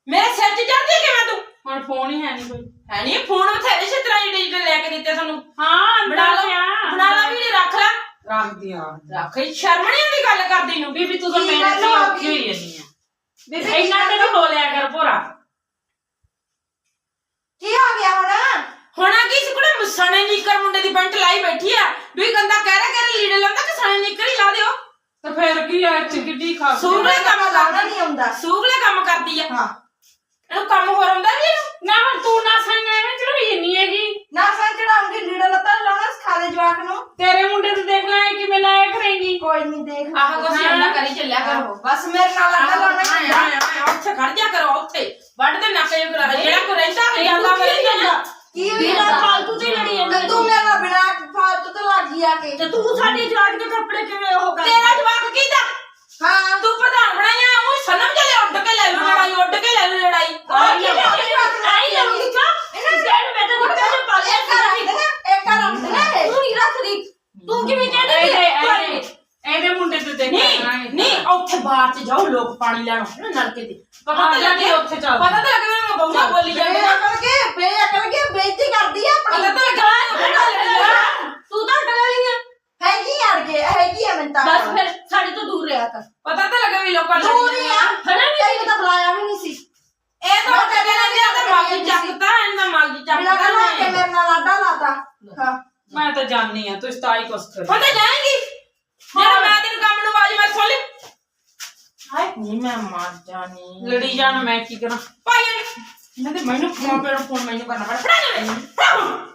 ਮੇਰੇ ਸਿਰ 'ਚ ਚੜਦੀ ਕਿਵੇਂ ਤੂੰ ਹੁਣ ਫੋਨ ਹੀ ਹੈ ਨਹੀਂ ਕੋਈ। ਹੈ ਨਹੀਂ ਫੋਨ ਬਥੇਰੇ ਛਿੱਤਰਾਂ ਹੀ ਡਿਜੀਟਲ ਲੈ ਕੇ ਦਿੱਤੇ ਤੁਹਾਨੂੰ। ਹਾਂ ਬਣਾ ਬਣਾ ਲਾ ਲਿਆ ਬਣਾ ਲਾ ਵੀਡੀਓ ਰੱਖ ਲੈ। ਰੱਖਦੀ ਆ ਰੱਖ ਹੀ ਸ਼ਰਮ ਨਹੀਂ ਆਉਂਦੀ ਗੱਲ ਕਰਦੀ ਨੂੰ ਬੀਬੀ ਤੂੰ ਤਾਂ ਕੀ ਮੇਰੇ ਗੱਲ ਹੋ ਔਖੀ? ਹੋਈ ਜਾਂਦੀ ਆ। ਬੀਬੀ ਇੰਨਾ ਤੇ ਨਹੀਂ ਹੋ ਲਿਆ ਕਰ ਭੋਰਾ। ਕੀ ਹੋ ਗਿਆ ਹੁਣ? ਹੁਣ ਆ ਕੀ ਸੀ ਕੁੜੇ ਮੁਸਣੇ ਨੀਕਰ ਮੁੰਡੇ ਦੀ ਪੈਂਟ ਲਾਈ ਬੈਠੀ ਆ। ਵੀ ਗੰਦਾ ਕਹਿ ਰਿਹਾ ਕਹਿ ਲੀੜੇ ਲਾਉਂਦਾ ਕਿ ਸਣੇ ਨੀਕਰ ਹੀ ਲਾ ਦਿਓ। ਤੇ ਫਿਰ ਕੀ ਆ ਚਿਕਟੀ ਖਾ ਸੂਗਲੇ ਕੰਮ ਕਰਦੀ ਨਹੀਂ ਆਉਂਦਾ। ਸੂਗਲੇ ਕੰਮ ਕਰਦੀ ਆ। ਹਾਂ। ਇਹਨੂੰ ਕੰਮ ਹੋਰ ਵੀ ਇਹਨੂੰ? ਨਾ ਹੁਣ ਤੂੰ ਨਾ ਸੰਗ ਐਵੇਂ ਚੜਾਈ ਜੰਨੀ ਹੈਗੀ। ਨਾ ਸਾਂ ਚੜਾਉਂਗੀ ਲੀੜਾ ਲੱਤਾ ਲਾਉਣਾ ਸਿਖਾ ਦੇ ਜਵਾਕ ਨੂੰ। ਤੇਰੇ ਮੁੰਡੇ ਤੇ ਦੇਖ ਲੈ ਕਿਵੇਂ ਲਾਇਆ ਕਰੇਂਗੀ ਕੋਈ ਨਹੀਂ ਦੇਖ ਆਹ ਕੁਛ ਨਾ ਕਰੀ ਚੱਲਿਆ ਕਰੋ। ਆਹੋ, ਬਸ ਮੇਰੇ ਨਾਲ ਲੱਗਾ ਲਾਉਣਾ ਹੀ ਆਏ ਹੁੰਦਾ। ਆਏ ਆਏ ਉੱਥੇ ਖੜ ਜਾ ਕਰੋ ਉੱਥੇ। ਵੱਢ ਦੇ ਨੱਕ ਜੇ ਕਰਾ ਜਿਹੜਾ ਕੋ ਰਹਿੰਦਾ ਜਾਂਦਾ ਰਹਿੰਦਾ ਨਾ ਕੀ ਬਿਨਾਂ ਜਾਂਦਾ? ਫਾਲਤੂ ਦੀ ਲੜੀ ਜਾਂਦੀ ਤੇ ਤੂੰ ਮੇਰੇ ਨਾਲ ਬਿਨਾ ਫਾਲਤੂ ਤੋਂ ਲੱਗੀ ਆ ਕੇ। ਤੇ ਤੂੰ ਸਾਡੇ ਜਵਾਕ ਦੇ ਕੱਪੜੇ ਕਿਵੇਂ ਉਹ ਕਰ ਤੇਰਾ ਜਵਾਕ ਕਿਹਦਾ ਹਾਂ। ਤੂੰ ਪ੍ਰਧਾਨ ਬਣਾਇਆ ਉਹ ਸਨਮ ਜਲੇ ਉੱਡ ਕੇ ਲੈ ਲੂ ਲੜਾਈ ਉੱਡ ਕੇ ਲੈ ਲੂ ਲੜਾਈ ਇਹਨਾਂ ਮੈਂ ਤਾਂ ਨਾ ਇੱਕ ਨਾ। ਤੂੰ ਨਹੀਂ ਰੱਖਦੀ। ਤੂੰ ਕਿਵੇਂ ਕਹਿੰਦੀ ਮੁੰਡੇ ਤੇ ਦੇਖ ਨਹੀਂ ਨਹੀਂ ਉੱਥੇ ਬਾਹਰ ਚ ਜਾਓ ਲੋਕ ਪਾਣੀ ਲੈਣ ਨੇ ਨਲਕੇ ਤੇ। ਪਤਾ ਤਾਂ ਲੱਗੇ ਉੱਥੇ ਚੱਲ। ਪਤਾ ਤਾਂ ਲੱਗੇ ਮੈਂ ਬੌਲਾ ਬੋਲੀ ਜਾਂਦੀ ਆ ਬੇਅਕਲ ਕੇ ਬੇਅਕਲ ਕੇ ਬੇਇੱਜ਼ਤੀ ਕਰਦੀ ਆ ਆਪਣੀ ਤਾਂ ਲੱਗਾ ਤੂੰ ਤਾਂ ਕਰ ਲਈ ਆ ਹੈਗੀ ਅੜ ਕੇ ਹੈਗੀ ਆ ਮੈਂ ਤਾਂ ਬਸ ਫਿਰ ਸਾਡੇ ਤੋਂ ਦੂਰ ਰਿਹਾ ਕਰ। ਪਤਾ ਤਾਂ ਲੱਗਾ ਵੀ ਲੋਕਾਂ ਨੂੰ ਦੂਰ ਹੀ ਆ। ਹਨਾ ਵੀ? ਤੈਨੂੰ ਤਾਂ ਬੁਲਾਇਆ ਵੀ ਨਹੀਂ ਸੀ। ਇਹ ਤਾਂ ਉਹ ਕਹਿੰਦੇ ਨੇ ਇਹਦਾ ਮਗਜ ਚੱਕਦਾ ਇਹਨਾਂ ਮਗਜ ਬਿਨਾ ਚੱਕਦਾ ਕਹਾ ਕੇ ਨਹੀਂ ਮੇਰੇ ਨਾਲ ਆਡਾ ਲਾਤਾ। ਹਾਂ। ਮੈਂ ਤਾਂ ਜਾਣੀ ਆ ਤੂੰ ਸਤਾਈ ਕੁਛ ਕਰ ਹੁਣ ਤਾਂ ਜਾਏਂਗੀ। ਜਿਹੜਾ ਮੈਂ ਤੈਨੂੰ ਕੰਮ ਨੂੰ ਆਵਾਜ਼ ਮਾਰ ਸੁਣ ਲਈ ਹਾਏ। ਨਹੀਂ ਮੈਂ ਮਰ ਜਾਣੀ। ਲੜੀ ਜਾਣ ਮੈਂ ਕੀ ਕਰਾਂ? ਭਾਈ ਇਹਨਾਂ ਦੇ ਮੈਨੂੰ ਫੋਨ ਪੇ ਫੋਨ ਮੈਨੂੰ ਕਰਨਾ ਪੜ ਫੜਾ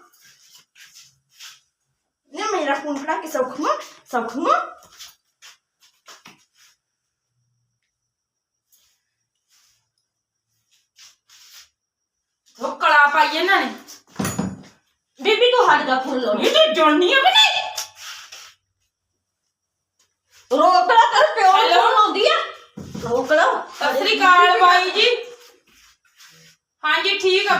ਫੜਾ ਹੁਣ। ਨੇ ਮੇਰਾ ਫੋਨ ਫੜਾ ਕੇ ਸੌਖਮਾ ਸੌਖਮਾ ਉਹ ਕਲਾ ਪਾਈ ਇਹਨਾਂ ਨੇ ਬੀਬੀ ਤੂੰ ਸਾਡੇ ਦਾ ਫੋਨ ਲਾ ਇਹ ਤਾਂ ਜਾਣੀ ਆ ਵੀ ਨਹੀਂ ਰੋਕ ਲਾ ਕਰ ਪਿਓ ਨੂੰ Hello? ਫੋਨ ਆਉਂਦੀ ਆ ਰੋਕ ਲਾ ਸਤਿ ਸ੍ਰੀ ਅਕਾਲ ਬਾਈ ਜੀ ਹਾਂਜੀ ਠੀਕ ਆ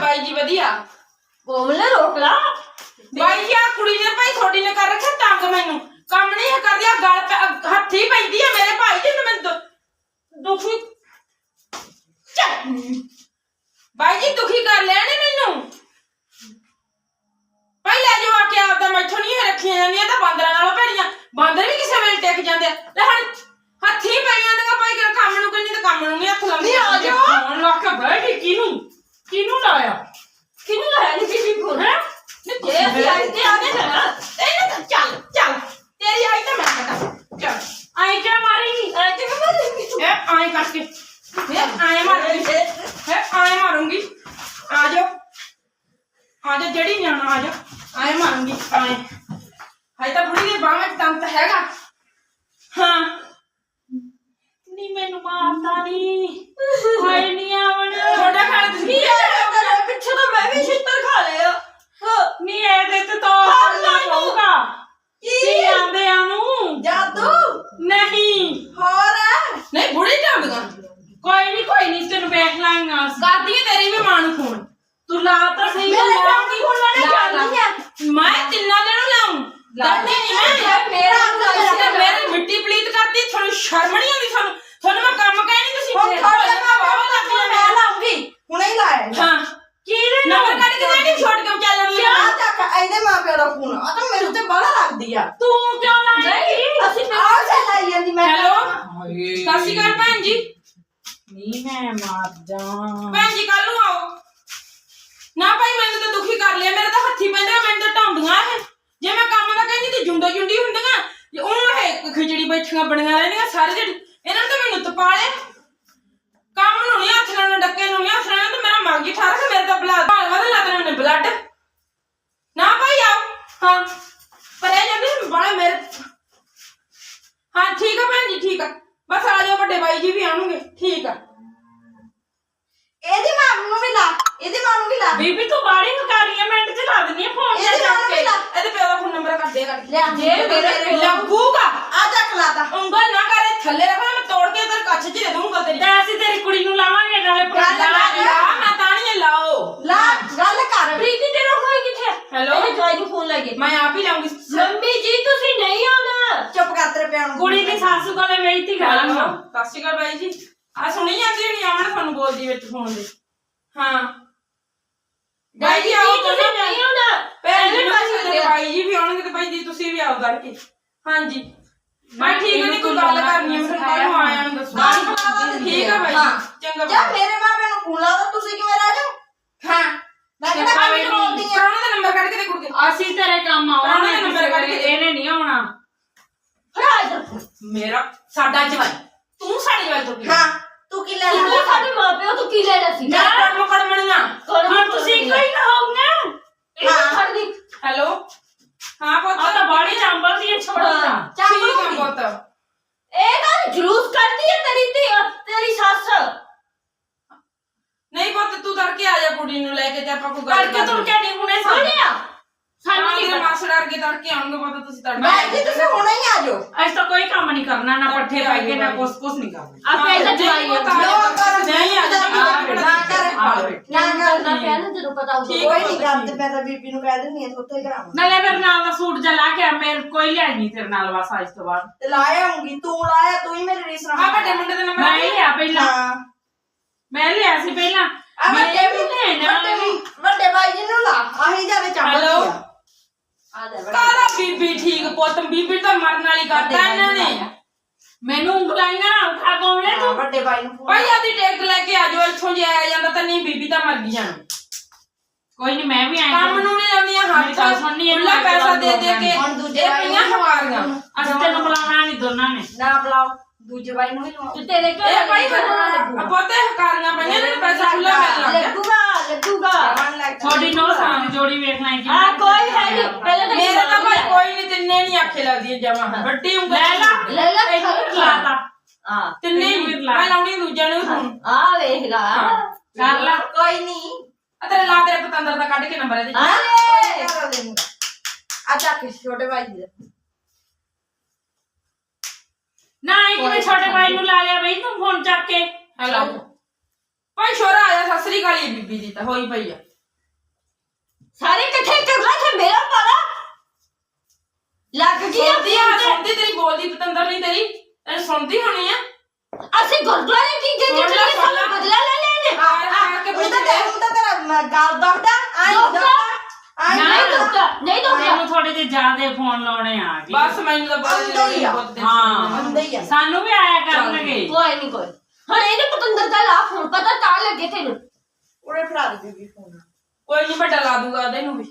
ਬਾਈ ਜੀ ਵਧੀਆ ਆ ਕੁੜੀ ਨੇ ਭਾਈ ਤੁਹਾਡੀ ਨੇ ਕਰ ਰੱਖਿਆ ਤੰਗ ਮੈਨੂੰ ਕੰਮ ਨਹੀਂ ਕਰਦੀ ਆ ਗਲ ਪੈ- ਹੱਥੀ ਪੈਂਦੀ ਆ ਮੇਰੇ ਭਾਈ ਜੀ ਨੂੰ ਮੈਂ ਦੁ- ਦੁਖੀ ਚੱਲ। ਬਾਈ ਜੀ ਦੁਖੀ ਕਰ ਲਿਆ ਨੇ ਮੈਨੂੰ ਪਹਿਲਾਂ ਜੋ ਆ ਕੇ ਆਪਦਾ ਮੈਥੋਂ ਨਹੀਂ ਇਹ ਰੱਖੀਆਂ ਜਾਂਦੀਆਂ ਤਾਂ ਬਾਂਦਰਾਂ ਨਾਲੋਂ ਭੈੜੀਆਂ ਬਾਂਦਰ ਵੀ ਕਿਸੇ ਵੇਲੇ ਟਿਕ ਜਾਂਦੇ ਆ ਤੇ ਹੁਣ ਹੱਥੀ ਪੈ ਜਾਂਦੀਆਂ ਭਾਈ ਕਿ ਕੰਮ ਨੂੰ ਕਹਿੰਦੀ ਤਾਂ ਕੰਮ ਨੂੰ ਨਹੀਂ ਹੱਥ ਲਾਉਂਦੀ ਆ ਜਾਓ ਫੋਨ ਲਾ ਕੇ ਬੈਠੀ ਕਿਨੂੰ ਕਿਨੂੰ ਲਾਇਆ ਕਿਹਨੂੰ ਲਾਇਆ ਨੀ ਬੀਬੀ ਫੋਨ ਹੈ ਜੇ ਅਸੀਂ ਆਏ ਤੇ ਆਨੇ ਨਾ ਇਹ ਨਾ ਚੱਲ ਚੱਲ ਤੇਰੀ ਆਈ ਤਾਂ ਮੈਂ ਕਟਾ ਚੱਲ ਆਈ ਕਿਆ ਮਾਰੇਗੀ ਆਏ ਤੇ ਮੈਂ ਮਾਰੂੰਗੀ ਤੂੰ ਇਹ ਆਏ ਕਰਕੇ ਇਹ ਆਏ ਮਾਰੂੰਗੀ ਇਹ ਆਏ ਮਾਰੂੰਗੀ ਆ ਜਾਓ ਆ ਜਾ ਜਿਹੜੀ ਨਿਆਣਾ ਆ ਜਾ ਆਏ ਮਾਰੂੰਗੀ ਆਏ ਹਾਏ ਤਾਂ ਬੁੜੀ ਦੇ ਬਾਹਾਂ ਵਿੱਚ ਦੰਦ ਹੈਗਾ ਹਾਂ ਮਾਰਦਾ ਨਹੀਂ ਹਾਏ ਨਹੀਂ ਆਵਣ। ਤੁਹਾਡਾ ਖਾਣਾ ਤੁਸੀਂ ਕੀ ਤੇਰੇ ਪਿੱਛੇ ਤਾਂ ਮੈਂ ਵੀ ਛਿੱਤਰ ਖਾ ਲਿਆ ਹਾਂ। ਨਹੀਂ ਇਹਦੇ ਤੇ ਤਾਂ ਹਾਂ, ਕਰਨਾ। ਪਊਗਾ ਕੀ? ਆਂਦੇ ਆ ਨੂੰ ਜਾਦੂ? ਨਹੀਂ। ਹੋਰ ਨਹੀਂ ਬੁੜੀ ਜਾਂਦੀਆਂ ਕੋਈ ਨਹੀਂ ਕੋਈ ਨਹੀਂ ਤੈਨੂੰ ਵੇਖ ਲਾਂਗਾ। ਕਰਦੀ ਹੈ ਤੇਰੀ ਵੀ ਮਾਂ ਨੂੰ ਫੋਨ। ਤੂੰ ਲਾ ਤਾਂ ਸਹੀ ਮੇਰੇ ਲਾ। ਨਾਲ ਹੁਣ ਲਾ। ਜਾਂਦੀ ਆ ਮੈਂ ਤਿੰਨਾਂ ਦਿਨ ਲਾਉਂ ਦੱਸਦੀ ਨਹੀਂ ਮੈਂ। ਮੇਰਾ ਮੇਰੀ ਮੇਰੀ ਮਿੱਟੀ ਪਲੀਤ ਕਰਦੀ ਤੁਹਾਨੂੰ ਸ਼ਰਮ ਨਹੀਂ ਆਉਂਦੀ ਤੁਹਾਨੂੰ ਤੁਹਾਨੂੰ ਮੈਂ ਕੰਮ ਕਹਿ ਨਹੀਂ ਤੁਸੀਂ ਹੁਣ ਤੁਹਾਡੇ ਮੈਂ ਵਾਵਾ ਲੱਗਦੀ ਮੈਂ ਲਾਉਂਗੀ। ਹੁਣੇ ਹੀ ਲਾਇਆ ਹਾਂ। ਕਿਹਦੇ ਨੰਬਰ ਨਾਲ ਕੱਢ ਕੇ ਦੇ ਨਹੀਂ ਛੋੜ ਕੇ ਚੱਲਣ ਲਈ ਆ ਚੱਕ ਇਹਦੇ ਮਾਂ ਪਿਓ ਦਾ ਫੋਨ। ਆ ਤਾਂ ਮੈਨੂੰ ਤੇ ਬੜਾ ਲੱਗਦੀ ਆ। ਤੂੰ ਕਿਉਂ ਲਾਏਗੀ ਅਸੀਂ ਆ ਸੇ ਲਾਈ ਜਾਂਦੀ ਮੈਂ ਹੈਲੋ? ਸਤਿ ਸ਼੍ਰੀ ਅਕਾਲ ਭੈਣ ਜੀ। ਨਹੀਂ ਮੈਂ ਮਾਰ ਜਾ ਭੈਣ ਜੀ ਕੱਲ ਨੂੰ ਆਓ। ਨਾ ਭਾਈ ਮੈਨੂੰ ਤਾਂ ਦੁਖੀ ਕਰ ਲਿਆ। ਮੇਰੇ ਤਾਂ ਹੱਥੀ ਪੈਂਦਾ ਮੈਨੂੰ ਤਾਂ ਢਾਉਂਦੀਆਂ ਇਹ। ਜੇ ਮੈਂ ਕੰਮ ਦਾ ਕਹਿੰਦੀ ਤੇ ਜੁੰਡੋ ਜੁੰਡੀ ਹੁੰਦੀਆਂ। ਜੇ ਉਹਨੂੰ ਇਹ ਖਿਚੜੀ ਬੈਠੀਆਂ ਬਣੀਆਂ ਰਹਿੰਦੀਆਂ ਸਾਰੇ ਦਿਨ ਇਹਨਾਂ ਨੇ ਤਾਂ ਮੈਨੂੰ ਤਪਾ ਲਿਆ ਕੰਮ ਨੂੰ ਨਹੀਂ ਹੱਥ ਲਾਉਣਾ, ਡੱਕੇ ਨੂੰ ਨਹੀਂ ਹੱਥ ਲਾਉਣਾ, ਤੇ ਮੇਰਾ ਮਗਜੀ ਠਾਰ ਕੇ ਮੇਰੇ ਤਾਂ ਬਲੱਡ ਭਾਲਵਾ ਦੇ ਲੱਗ ਨੇ ਬਲੱਡ ਨਾ ਭਾਈ ਆਓ। ਹਾਂ। ਪਰ ਇਹ ਜਾਂਦੇ ਬਾਲੇ ਮੇਰੇ ਹਾਂ, ਠੀਕ ਆ ਭੈਣ ਜੀ, ਠੀਕ ਆ। ਬਸ ਆ ਜਾਓ, ਵੱਡੇ ਬਾਈ ਜੀ ਵੀ ਆਉਣਗੇ। ਠੀਕ ਆ। ਇਹਦੀ ਮਾਂ ਨੂੰ ਵੀ ਲਾ ਇਹਦੀ ਮਾਂ ਨੂੰ ਵੀ ਲਾ। ਬੀਬੀ ਤੂੰ ਬਾੜੀ ਨੂੰ ਕਰ ਰਹੀ ਆ ਮਿੰਟ ਚ ਲਾ ਦਿੰਦੀ ਆ ਫੋਨ ਇਹਦੀ ਮਾਂ ਨੂੰ ਇਹਦੇ ਪਿਓ ਦਾ ਫੋਨ ਨੰਬਰ ਕੱਢ ਦੇ ਕੱਢ ਲੈ ਜੇ ਮੇਰੇ ਲੱਗੂਗਾ ਆ ਚੱਕ ਲਾਤਾ ਉਂਗਲ ਨਾ ਕਰੇ। ਥੱਲੇ ਰੱਖਣਾ ਮੈਂ ਤੋੜ ਕੇ ਤੇਰੇ ਕੱਛ ਚ ਦੇ ਦੂੰਗਾ ਤੇਰੀ। ਤਾਂ ਤੇਰੀ ਕੁੜੀ ਨੂੰ ਲਾਵਾਂਗੇ ਨਾਲੇ ਪ੍ਰੋਗਰਾਮ ਲਾ। ਮੈਂ ਤਾਂ ਨਹੀਂ ਲਾਓ। ਲਾ ਗੱਲ ਕਰ। ਪ੍ਰੀਤੀ ਤੇਰਾ ਹੋਈ ਕਿੱਥੇ ਹੈਲੋ ਇਹ ਜੋਈ ਨੂੰ ਫੋਨ ਲੱਗੇ ਮੈਂ ਆਪ ਹੀ ਲਾਉਂਗੀ। ਮੰਮੀ ਜੀ ਤੁਸੀਂ ਨਹੀਂ ਆਉਣਾ। ਚੁੱਪ ਕਰ ਤੇਰੇ ਪਿਆਰ ਕੁੜੀ ਦੀ ਸਾਸੂ ਕੋਲੇ ਮੇਰੀ ਧੀ ਗੱਲ ਸਤਿ ਸ਼੍ਰੀ ਅਕਾਲ ਬਾਈ ਜੀ। ਆ ਸੁਣੀ ਜਾਂਦੀ ਨਹੀਂ ਆਵਣ ਤੁਹਾਨੂੰ ਬੋਲਦੀ ਵਿੱਚ ਫੋਨ ਦੇ? ਹਾਂ। ਬਾਈ ਜੀ ਆਓ ਤੁਸੀਂ ਨਹੀਂ ਆਉਣਾ ਭੈਣ ਜੀ ਨੂੰ ਤੇ ਬਾਈ ਜੀ ਵੀ ਆਉਣਗੇ ਤੇ ਬਾਈ ਜੀ ਤੁਸੀਂ ਵੀ ਆਓ ਕਰਕੇ। ਹਾਂਜੀ। ਮੈਂ ਠੀਕ ਨਹੀਂ ਕੋਈ ਗੱਲ ਕਰਨੀ ਹੈ ਮੈਂ ਕੱਲ ਨੂੰ ਆਇਆ ਨੂੰ ਦੱਸੂਗਾ ਠੀਕ ਹੈ ਬਾਈ ਚੰਗਾ ਜਾਂ ਮੇਰੇ ਮਾਪਿਆਂ ਨੂੰ ਫੋਨ ਲਾ ਦੋ ਤੁਸੀਂ ਕਿਵੇਂ ਰਹਿ ਜਾਓ? ਹਾਂ। ਮੈਂ ਪ੍ਰਾਹੁਣੇ ਦਾ ਨੰਬਰ ਕੱਢ ਕੇ ਦੇ ਕੁੜੀ ਦੇ ਅਸੀਂ ਤੇਰੇ ਕੰਮ ਆਉਣਾ ਦਾ ਨੰਬਰ ਕੱਢ ਕੇ ਇਹਨੇ ਨਹੀਂ ਆਉਣਾ। ਇੱਧਰ। ਮੇਰਾ ਸਾਡਾ ਜਵਾਈ। ਤੂੰ ਸਾਡੇ ਜਵਾਈ ਤੋਂ ਕੀ ਹਾਂ ਤੂੰ ਕੀ ਲੈ ਤੂੰ ਲੈ ਸਾਡੇ ਮਾਪਿਓ ਤੋਂ ਕੀ ਲੈਣਾ ਸੀ? ਮੈਂ ਕੜਮ ਕੜਮਣੀਆਂ ਹੁਣ ਤੁਸੀਂ ਕੋਈ ਨਾ ਹੋਊਗਾ ਇਹ ਛੱਡ ਦੀ ਹੈਲੋ? ਹਾਂ ਪੁੱਤ ਆ ਤਾਂ ਬਾੜੀ ਚੰਬਲ ਦੀ ਛੋੜੀ ਤਾਂ ਠੀਕ ਬੋਲ ਪੁੱਤ। ਇਹ ਤਾਂ ਜਲੂਸ ਕੱਢਦੀ ਹੈ ਤੇਰੀ ਧੀ ਤੇਰੀ ਸੱਸ। ਨਹੀਂ ਪੁੱਤ ਤੂੰ ਤੜਕੇ ਆ ਜਾ ਕੁੜੀ ਨੂੰ ਲੈ ਕੇ ਤੇ ਆਪਾਂ ਕੋਈ ਗੱਲ ਤੜਕੇ ਤੁਰ ਕੇ ਨਹੀਂ ਹੁਣੇ ਸੁਣਿਆ ਸਾਨੂੰ ਨਹੀਂ ਪਤਾ। ਮਾਸੜ ਡਰ ਕੇ ਤੜਕੇ ਆਉਣਗੇ ਪੁੱਤ ਤੁਸੀਂ ਤੜਕੇ ਬਾਈ ਜੀ ਤੁਸੀਂ ਹੁਣੇ ਹੀ ਆ ਜਾਓ। ਅਸੀਂ ਤਾਂ ਕੋਈ ਕੰਮ ਨਹੀਂ ਕਰਨਾ ਨਾ ਪੱਠੇ ਪਾਈ ਕੇ ਨਾ ਕੁਛ ਕੁਛ ਨਹੀਂ ਕਰਨਾ। ਆਪੇ ਇਹਦਾ ਜਵਾਈ ਨਹੀਂ ਆ। ਜੋ ਨਹੀਂ ਨਾ ਕਰ ਨਾ ਕਰ ਆ ਨਾ ਕਰਨਾ ਕਰ ਪਿਆ ਨਾ ਜਦੋਂ ਪਤਾ ਹੋਊਗਾ। ਠੀਕ। ਕੋਈ ਨਹੀਂ ਕਰਦ ਮੈਂ ਤਾਂ ਬੀਬੀ ਨੂੰ ਕਹਿ ਦਿੰਦੀ ਆ ਉੱਥੇ ਕਰਾਵਾਂ ਨਾਲੇ ਮੇਰੇ ਨਾਲ ਦਾ ਸੂਟ ਜਲਾ ਕੇ ਆ, ਮੇਰੇ ਕੋਈ ਲਿਆਈ ਨਹੀਂ ਤੇਰੇ ਨਾਲ ਬਸ ਅੱਜ ਤੋਂ ਬਾਅਦ। ਤੇ ਲਾਇਆ ਆਉਂਗੀ ਤੂੰ ਲਾਇਆ ਤੂੰ ਹੀ ਮੇਰੇ ਰੀਸ ਆ ਵੱਡੇ ਮੁੰਡੇ ਦਾ ਨੰਬਰ ਮੈਂ ਹੀ ਲਿਆ ਪਹਿਲਾਂ। ਹਾਂ। ਮੈਂ ਲਿਆ ਸੀ ਪਹਿਲਾਂ। ਵੱਡੇ ਵੀ ਲੈਣਾ ਵੱਡੇ ਵੱਡੇ ਬਾਈ ਜੀ ਨੂੰ ਲਾ ਆਹੀ ਜਾਵੇ ਚਾਵਲ ਹੈਲੋ। ਕਾਲਾ ਬੀਬੀ ਠੀਕ ਪੁੱਤ? ਬੀਬੀ ਤਾਂ ਮਰਨ ਵਾਲੀ ਕਰਤਾ ਇਹਨਾਂ ਨੇ। ਮੈਨੂੰ ਉਂਗਲਾਈਆਂ ਨਾ ਉਠਾ ਹਾਂ, ਤੂੰ? ਵੱਡੇ ਬਾਈ ਨੂੰ ਭਾਈ ਆਦੀ ਟਿਕਟ ਲੈ ਕੇ ਆ ਜਾਓ ਇੱਥੋਂ ਜੇ ਆਇਆ ਜਾਂਦਾ ਤਾਂ ਨਹੀਂ ਬੀਬੀ ਤਾਂ ਮਰ ਗਈ ਜਾਣ। ਕੋਈ ਨਹੀਂ ਮੈਂ ਵੀ ਆਈ ਕੰਮ ਨੂੰ ਨਹੀਂ ਲਾਉਂਦੀਆਂ ਹੱਥ ਸੁਣਨੀ ਹੈ, ਖੁੱਲਾ ਮੈਂ ਪੈਸਾ ਦੇ ਦੇ ਕੇ ਹੁਣ ਦੂਜੇ ਪਈਆਂ ਨੂੰ ਹਵਾਰੀਆਂ ਅਸੀਂ ਤੈਨੂੰ ਬੁਲਾਉਣਾ ਨਹੀਂ ਦੋਨਾਂ ਨੇ। ਨਾ ਬੁਲਾਓ। ਦੂਜੇ ਬਾਈ ਨੂੰ ਵੀ ਲਵਾਓ ਤੇ ਤੇਰੇ ਘਰ ਇਹ ਭਾਈ ਲੱਗੂਗਾ ਆਪੋਤੇ ਹਕਾਰੀਆਂ ਪਈਆਂ ਨੇ ਪੈਸਾ ਖੁੱਲਾ ਮਿਲ ਲੱਗ ਗਿਆ ਲੱਗੂਗਾ ਲੱਗੂਗਾ ਮਨ ਲੱਗ ਥੋੜੀ ਨੋ ਸਾਂ ਜੋੜੀ ਵੇਖਣਾ ਹੈ ਆ ਕੋਈ ਹੈ ਨਹੀਂ ਪਹਿਲੇ ਤਾਂ ਮੇਰੇ ਤਾਂ ਭਾਈ ਕੋਈ ਨਹੀਂ ਤਿੰਨੇ ਨਹੀਂ ਆਖੇ ਲੱਗਦੀ ਜਮਾ ਵੱਡੀ ਉਂਗਲ ਲੈ ਲਾ ਲੈ ਲੈ ਤੈਨੂੰ ਵੀ ਖਿਲਾਤਾ ਆ ਤਿੰਨੇ ਤੈਨੂੰ ਵੀ ਹੀ ਲਾ। ਮੈਂ ਲਾਉਣੀ ਦੂਜਿਆਂ ਨੂੰ ਫੋਨ ਆ ਵੇਖ ਲਾ ਕਰ ਲਾ ਕੋਈ ਨਹੀਂ ਆ ਤੇਰੇ ਲਾ ਤੇਰੇ ਪਤੰਦਰ ਦਾ ਕੱਢ ਕੇ ਨੰਬਰ ਇਹਦੇ ਆਲੇ ਆ ਚੱਕ ਛੋਟੇ ਬਾਈ ਜੀ ਦਾ। ਨਾ ਇੱਕ ਮੈਂ ਛੋਟੇ ਭਾਈ ਨੂੰ ਲਾ ਲਿਆ ਬਈ ਤੂੰ ਫੋਨ ਚੱਕ ਕੇ। ਹੈਲੋ। ਭਾਈ ਸ਼ੋਰਾ ਆਇਆ ਸਤਿ ਸ੍ਰੀ ਅਕਾਲ ਜੀ ਬੀਬੀ ਦੀ ਤਾਂ ਹੋਈ ਪਈ ਆ। ਸਾਰੇ ਇਕੱਠੇ ਕਰ ਲੈ ਤੇ ਮੇਰਾ ਪਾਲਾ ਲੱਗ ਗਈ ਆ ਸੁਣਦੀ ਆ ਸੁਣਦੀ ਤੇਰੀ ਬੋਲਦੀ ਪਤੰਦਰ ਨਹੀਂ ਤੇਰੀ। ਤੈਨੂੰ ਸੁਣਦੀ ਹੋਣੀ ਆ। ਅਸੀਂ ਗੁਰਦੁਆਰੇ ਕੀ ਜੇ ਸੁਣ ਲੈ, ਜਿਹੜੇ ਸੁਣ ਸਾਨੂੰ ਲੈ। ਬਦਲਾ ਲੈ ਲੈਣੇ ਆ ਆ ਕੇ ਉਹ ਬੈਠ ਤਾਂ ਤੇਰਾ ਗਾਲ ਦੁਖਦਾ। ਆਈ ਦੁਖਦਾ? ਆਈ ਨਹੀਂ ਦੁਖਦਾ ਨਹੀਂ ਦੁਖਦਾ ਤੈਨੂੰ ਥੋੜੇ ਜਿਹੇ ਜ਼ਿਆਦੇ ਫੋਨ ਲਾਉਣੇ ਆ ਗਏ ਬਸ ਮੈਨੂੰ ਤਾਂ ਬੜਾ ਆਉਂਦਾ ਹੀ ਆ। ਹਾਂ। ਹੁੰਦਾ ਹੀ ਆ। ਸਾਨੂੰ ਵੀ ਆਇਆ ਕਰਨਗੇ। ਕੋਈ ਨਹੀਂ ਕੋਈ। ਹੁਣ ਇਹਨੇ ਪਤੰਦਰ ਦਾ ਲਾ ਫੋਨ ਪਤਾ ਤਾਂ ਲੱਗੇ ਤੈਨੂੰ। ਉਹਨੇ ਫੜਾ ਦੇ ਬੀਬੀ ਫੋਨ। ਕੋਈ ਨਹੀਂ ਵੱਡਾ ਲਾ ਦੂਗਾ ਉਹਦੇ ਨੂੰ ਵੀ।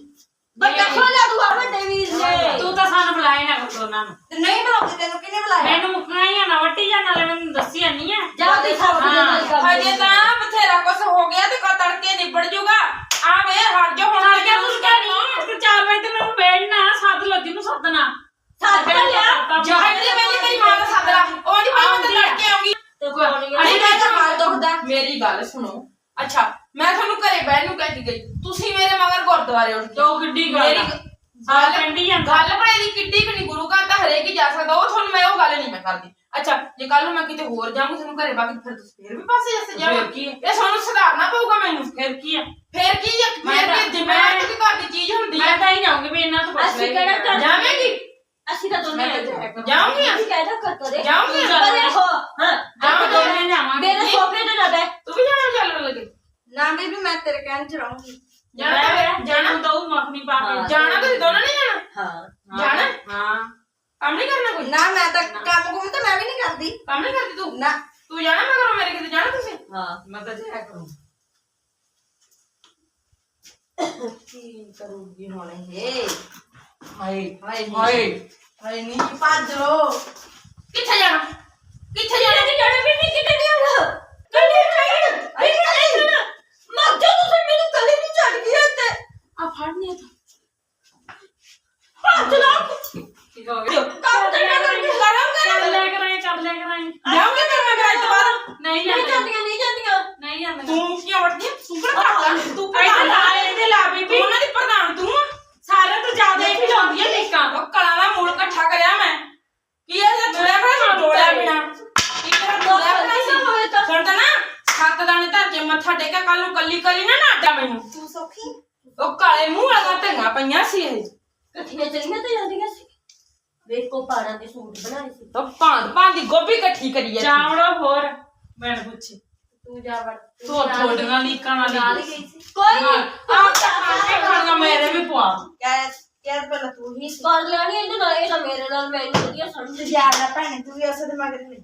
ਬੱਟਾ ਖੋਲਾ ਤੂੰ ਆ ਵੱਡੇ ਵੀਰ ਨੇ। ਤੂੰ ਤਾਂ ਸਾਨੂੰ ਬੁਲਾਈ ਨਾ ਕਰ ਦੋਨਾਂ ਨੂੰ। ਤੇ ਨਹੀਂ ਬੁਲਾਉਂਦੇ ਤੈਨੂੰ ਕਿਹਨੇ ਬੁਲਾਇਆ? ਮੈਨੂੰ ਮੁਕਾਈਆਂ ਨਾ ਵੱਟੀ ਜਾਂ ਨਾਲੇ ਮੈਨੂੰ ਦੱਸੀ ਨਹੀਂ ਆ। ਜਾ ਤੇ ਸਭ ਦੇ ਨਾਲ ਕਰ ਹਜੇ ਤਾਂ ਬਥੇਰਾ ਕੁਛ ਹੋ ਗਿਆ ਤੇ ਕੋ ਤੜਕੇ ਨਿਬੜ ਜੂਗਾ। ਆ ਵੇ ਹਟ ਜਾ ਹੁਣ ਹੁਣ ਕਿਆ ਤੂੰ ਕਹਿਣੀ ਤੂੰ ਚਾਰ ਵਜੇ ਤੇ ਮੈਨੂੰ ਬੈਠਣਾ ਸੱਦ ਲੱਗੀ ਨੂੰ ਸੱਦਣਾ। ਸੱਦ ਲਿਆ। ਜਾਹਦੀ ਪਹਿਲੀ ਤੇਰੀ ਮਾਂ ਦਾ ਸੱਦਰਾ ਉਹ ਨਹੀਂ ਭਾਈ ਮੈਂ ਤਾਂ ਲੜਕੇ ਆਉਂਗੀ ਤੇ ਕੋਈ ਨਹੀਂ ਅਰੇ ਨਹੀਂ ਤਾਂ ਗਾਲ ਦੁਖਦਾ। ਮੇਰੀ ਗੱਲ ਸੁਣੋ। ਅੱਛਾ ਮੈਂ ਤੁਹਾਨੂੰ ਘਰੇ ਬਹਿਣ ਨੂੰ ਕਹਿ ਕੇ ਗਈ। ਤੁਸੀਂ ਮੇਰੇ ਮਗਰ ਗੁਰਦੁਆਰੇ ਉੱਠ ਤੋ ਕਿੱਡੀ ਗੱਲ ਮੇਰੀ ਆ। ਗੱਲ ਗੱਲ ਪੈਂਦੀ ਜਾਂਦਾ। ਗੱਲ ਭਾਈ ਦੀ ਕਿੱਡੀ ਕਿੰਨੀ ਗੁਰੂ ਘਰ ਤਾਂ ਹਰੇਕ ਹੀ ਜਾ ਸਕਦਾ। ਉਹ ਤੁਹਾਨੂੰ ਮੈਂ ਉਹ ਗੱਲ ਨਹੀਂ ਮੈਂ ਕਰਦੀ। ਅੱਛਾ ਜੇ ਕੱਲ ਨੂੰ ਮੈਂ ਕਿਤੇ ਹੋਰ ਜਾਵਾਂ ਤੁਹਾਨੂੰ ਘਰੇ ਬਾਕੀ ਫਿਰ ਤੁਸੀਂ ਫੇਰ ਵੀ ਪਾਸੇ ਜੱਸੇ ਜਾਵਾਂ ਫਿਰ ਕੀ? ਹੈ? ਇਹ ਤੁਹਾਨੂੰ ਸੁਧਾਰਨਾ ਪਊਗਾ ਮੈਨੂੰ। ਫਿਰ ਕੀ ਆ? ਫੇਰ ਕੀ ਹੈ ਮੈਂ ਫੇਰ ਤਾਂ- ਕੀ ਜ਼ਿੰਮੇਵਾਰੀ ਦੀ ਘਰ ਦੀ ਚੀਜ਼ ਹੁੰਦੀ ਹੈ ਮੈਂ ਤਾਂ ਹੀ ਜਾਊਂਗੀ ਵੀ ਇਹਨਾਂ ਤੋਂ ਪੁੱਛ ਅਸੀਂ ਲੈ ਕਿਹੜਾ ਜਾਵੇਂਗੀ? ਅਸੀਂ ਤਾਂ ਦੋਨੇ ਤਾਂ। ਜਾਊਂਗੀ ਅਸੀਂ ਕਹਿਦਾ ਕਰ ਕਰੇ ਜਾਊਂਗੀ ਹੋ ਹਾਂ ਆਪਾਂ। ਦੋਨੇ ਜਾਵਾਂਗੇ। ਮੇਰੇ ਸੋਫੇ ਤੇ ਨਾ ਬੈ ਤੂੰ ਵੀ ਜਾਣਾ ਚੱਲਣ ਲੱਗੇ ਨਾ ਬੀਬੀ ਮੈਂ ਤੇਰੇ ਕਹਿਣ ਚ ਰਹੂੰਗੀ। ਜਾਣਾ ਤਾਂ ਜਾਣਾ। ਤਾਂ ਮੱਖਣੀ ਪਾ ਕੇ ਹਾਂ। ਜਾਣਾ। ਤੁਸੀਂ ਦੋਨਾਂ ਨਹੀਂ ਜਾਣਾ। ਹਾਂ। ਜਾਣਾ। ਹਾਂ। ਕੰਮ ਨਹੀਂ ਕਰਨਾ ਕੋਈ? ਨਾ ਮੈਂ ਤਾਂ ਕੰਮ ਕੁਮ ਤਾਂ ਮੈਂ ਵੀ ਨਹੀਂ ਕਰਦੀ। ਕੰਮ ਨਹੀਂ ਕਰਦੀ ਤੂੰ? ਨਾ। ਤੂੰ ਜਾਣਾ ਮੈਂ ਕਰੋ ਮੇਰੇ ਕਿਤੇ ਜਾਣਾ ਤੁਸੀਂ? ਹਾਂ। ਮੈਂ ਤਾਂ ਜਾਇਆ ਕਰੂੰ ਕੀ ਕਰੂਗੀ ਹੁਣ ਇਹ? ਹਾਏ ਹਾਏ ਨੀ। ਹਾਏ। ਹਾਏ ਨਹੀਂ ਭੱਜ ਲੋ ਕਿੱਥੇ ਜਾਣਾ? ਕਿੱਥੇ ਜਾਣਾ? ਕਿਹੜੇ ਜਾਣਾ ਵੀ ਨਹੀਂ ਕਿਤੇ ਨਹੀਂ ਆਉਣਾ ਕੱਲੇ ਜਾਣਾ। ਵੀ ਕੱਲੇ ਜਾਣਾ। ਮਰ ਜਾ ਤੁਸੀਂ ਮੈਨੂੰ ਕੱਲੇ ਨਹੀਂ ਛੱਡ ਗਿਆ ਤੇ ਆ ਫੜਨੀ ਤਾਂ ਭੱਜ ਲਾ ਕੀ ਹੋ ਗਿਆ? ਕੰਮ ਤੇ ਨਾ ਕਰ ਕਰਮ ਕਰ ਲੈ ਕਰਾਂਗੇ ਕਰ ਲੈ ਕਰਾਂਗੇ ਜਾਉਂਗੇ ਫਿਰ ਮੈਂ ਫਿਰ ਦੁਬਾਰਾ ਨਹੀਂ ਨਹੀਂ ਜਾਂਦੇ। ਜਾਂਦੀਆਂ ਨਹੀਂ ਜਾਂਦੀਆਂ। ਨਹੀਂ ਜਾਂਦੇ ਤੂੰ ਕਿਉਂ ਵੜਦੀ ਆਂ? ਤੂੰ ਕਿਹੜਾ ਕਰਦਾ ਤੂੰ ਇੱਥੇ ਪ੍ਰਧਾਨ ਲਾ ਇਹਦੇ ਲਾ ਬੀਬੀ। ਉਹਨਾਂ ਦੀ ਪ੍ਰਧਾਨ ਤੂੰ ਆ। ਸਾਰੇ ਤੋਂ ਜ਼ਿਆਦਾ ਹੀ ਖਿਲਾਉਂਦੀ ਹੈ ਨਿੱਕਾਂ ਉਹ ਕਲਾਂ ਦਾ ਮੂਲ ਇਕੱਠਾ ਕਰਿਆ ਮੈਂ। ਕੀ ਇਹ ਜੇ ਤੁਰਿਆ ਬਣਾ ਡੋਲਿਆ ਬਿਨਾ? ਕੀ ਤੇਰਾ ਡੋਲਿਆ ਬਣਾ ਸੀ ਹੋਵੇ ਤਾਂ ਸੁਣ ਤਾਂ। ਨਾ। ਸੱਤ ਦਾਣੇ ਧਰ ਕੇ ਮੱਥਾ ਟੇਕਿਆ ਕੱਲ ਨੂੰ ਕੱਲੀ ਕੱਲੀ ਨਾ ਨਾਟਾ ਮੈਨੂੰ। ਤੂੰ ਸੌਖੀ? ਉਹ ਕਾਲੇ ਮੂੰਹ ਵਾਲਾ ਧੰਗਾ ਪਈਆਂ ਸੀ ਇਹ। ਇਕੱਠੀਆਂ ਚੱਲੀਆਂ ਤੇ ਜਾਂਦੀਆਂ ਸੀ? ਵੇਖੋ ਪਾੜਾਂ ਦੇ ਸੂਟ ਬਣਾਏ ਸੀ। ਤਾਂ ਭਾਂਦ ਭਾਂਦ ਦੀ ਗੋਭੀ ਇਕੱਠੀ ਕਰੀ ਜਾਂਦੀ ਚਾਵੜਾ ਹੋਰ ਮੈਂ ਪੁੱਛੀ। ਤੂੰ ਜਾ ਵੜ ਤੋ ਥੋੜੀਆਂ ਲੀਕਾਂ ਨਾਲ ਵਾਲੀ ਗਈ ਸੀ। ਕੋਈ ਨਾਲ। ਆ ਖਾਣੇ ਖਾਣਾ ਮੇਰੇ ਵੀ ਪਵਾ। ਯਾਰ ਯਾਰ ਪਹਿਲਾਂ ਤੂੰ ਹੀ ਸੀ। ਕਰ ਲੈਣੀ ਇਹਦੇ ਨਾਲ ਇਹ ਤਾਂ ਮੇਰੇ ਨਾਲ ਮੈਨੂੰ ਵਧੀਆ ਸਮਝ ਜਾ ਲੈ ਭੈਣੇ ਤੂੰ ਵੀ ਉਸੇ ਦੇ ਮਗਰ ਨਹੀਂ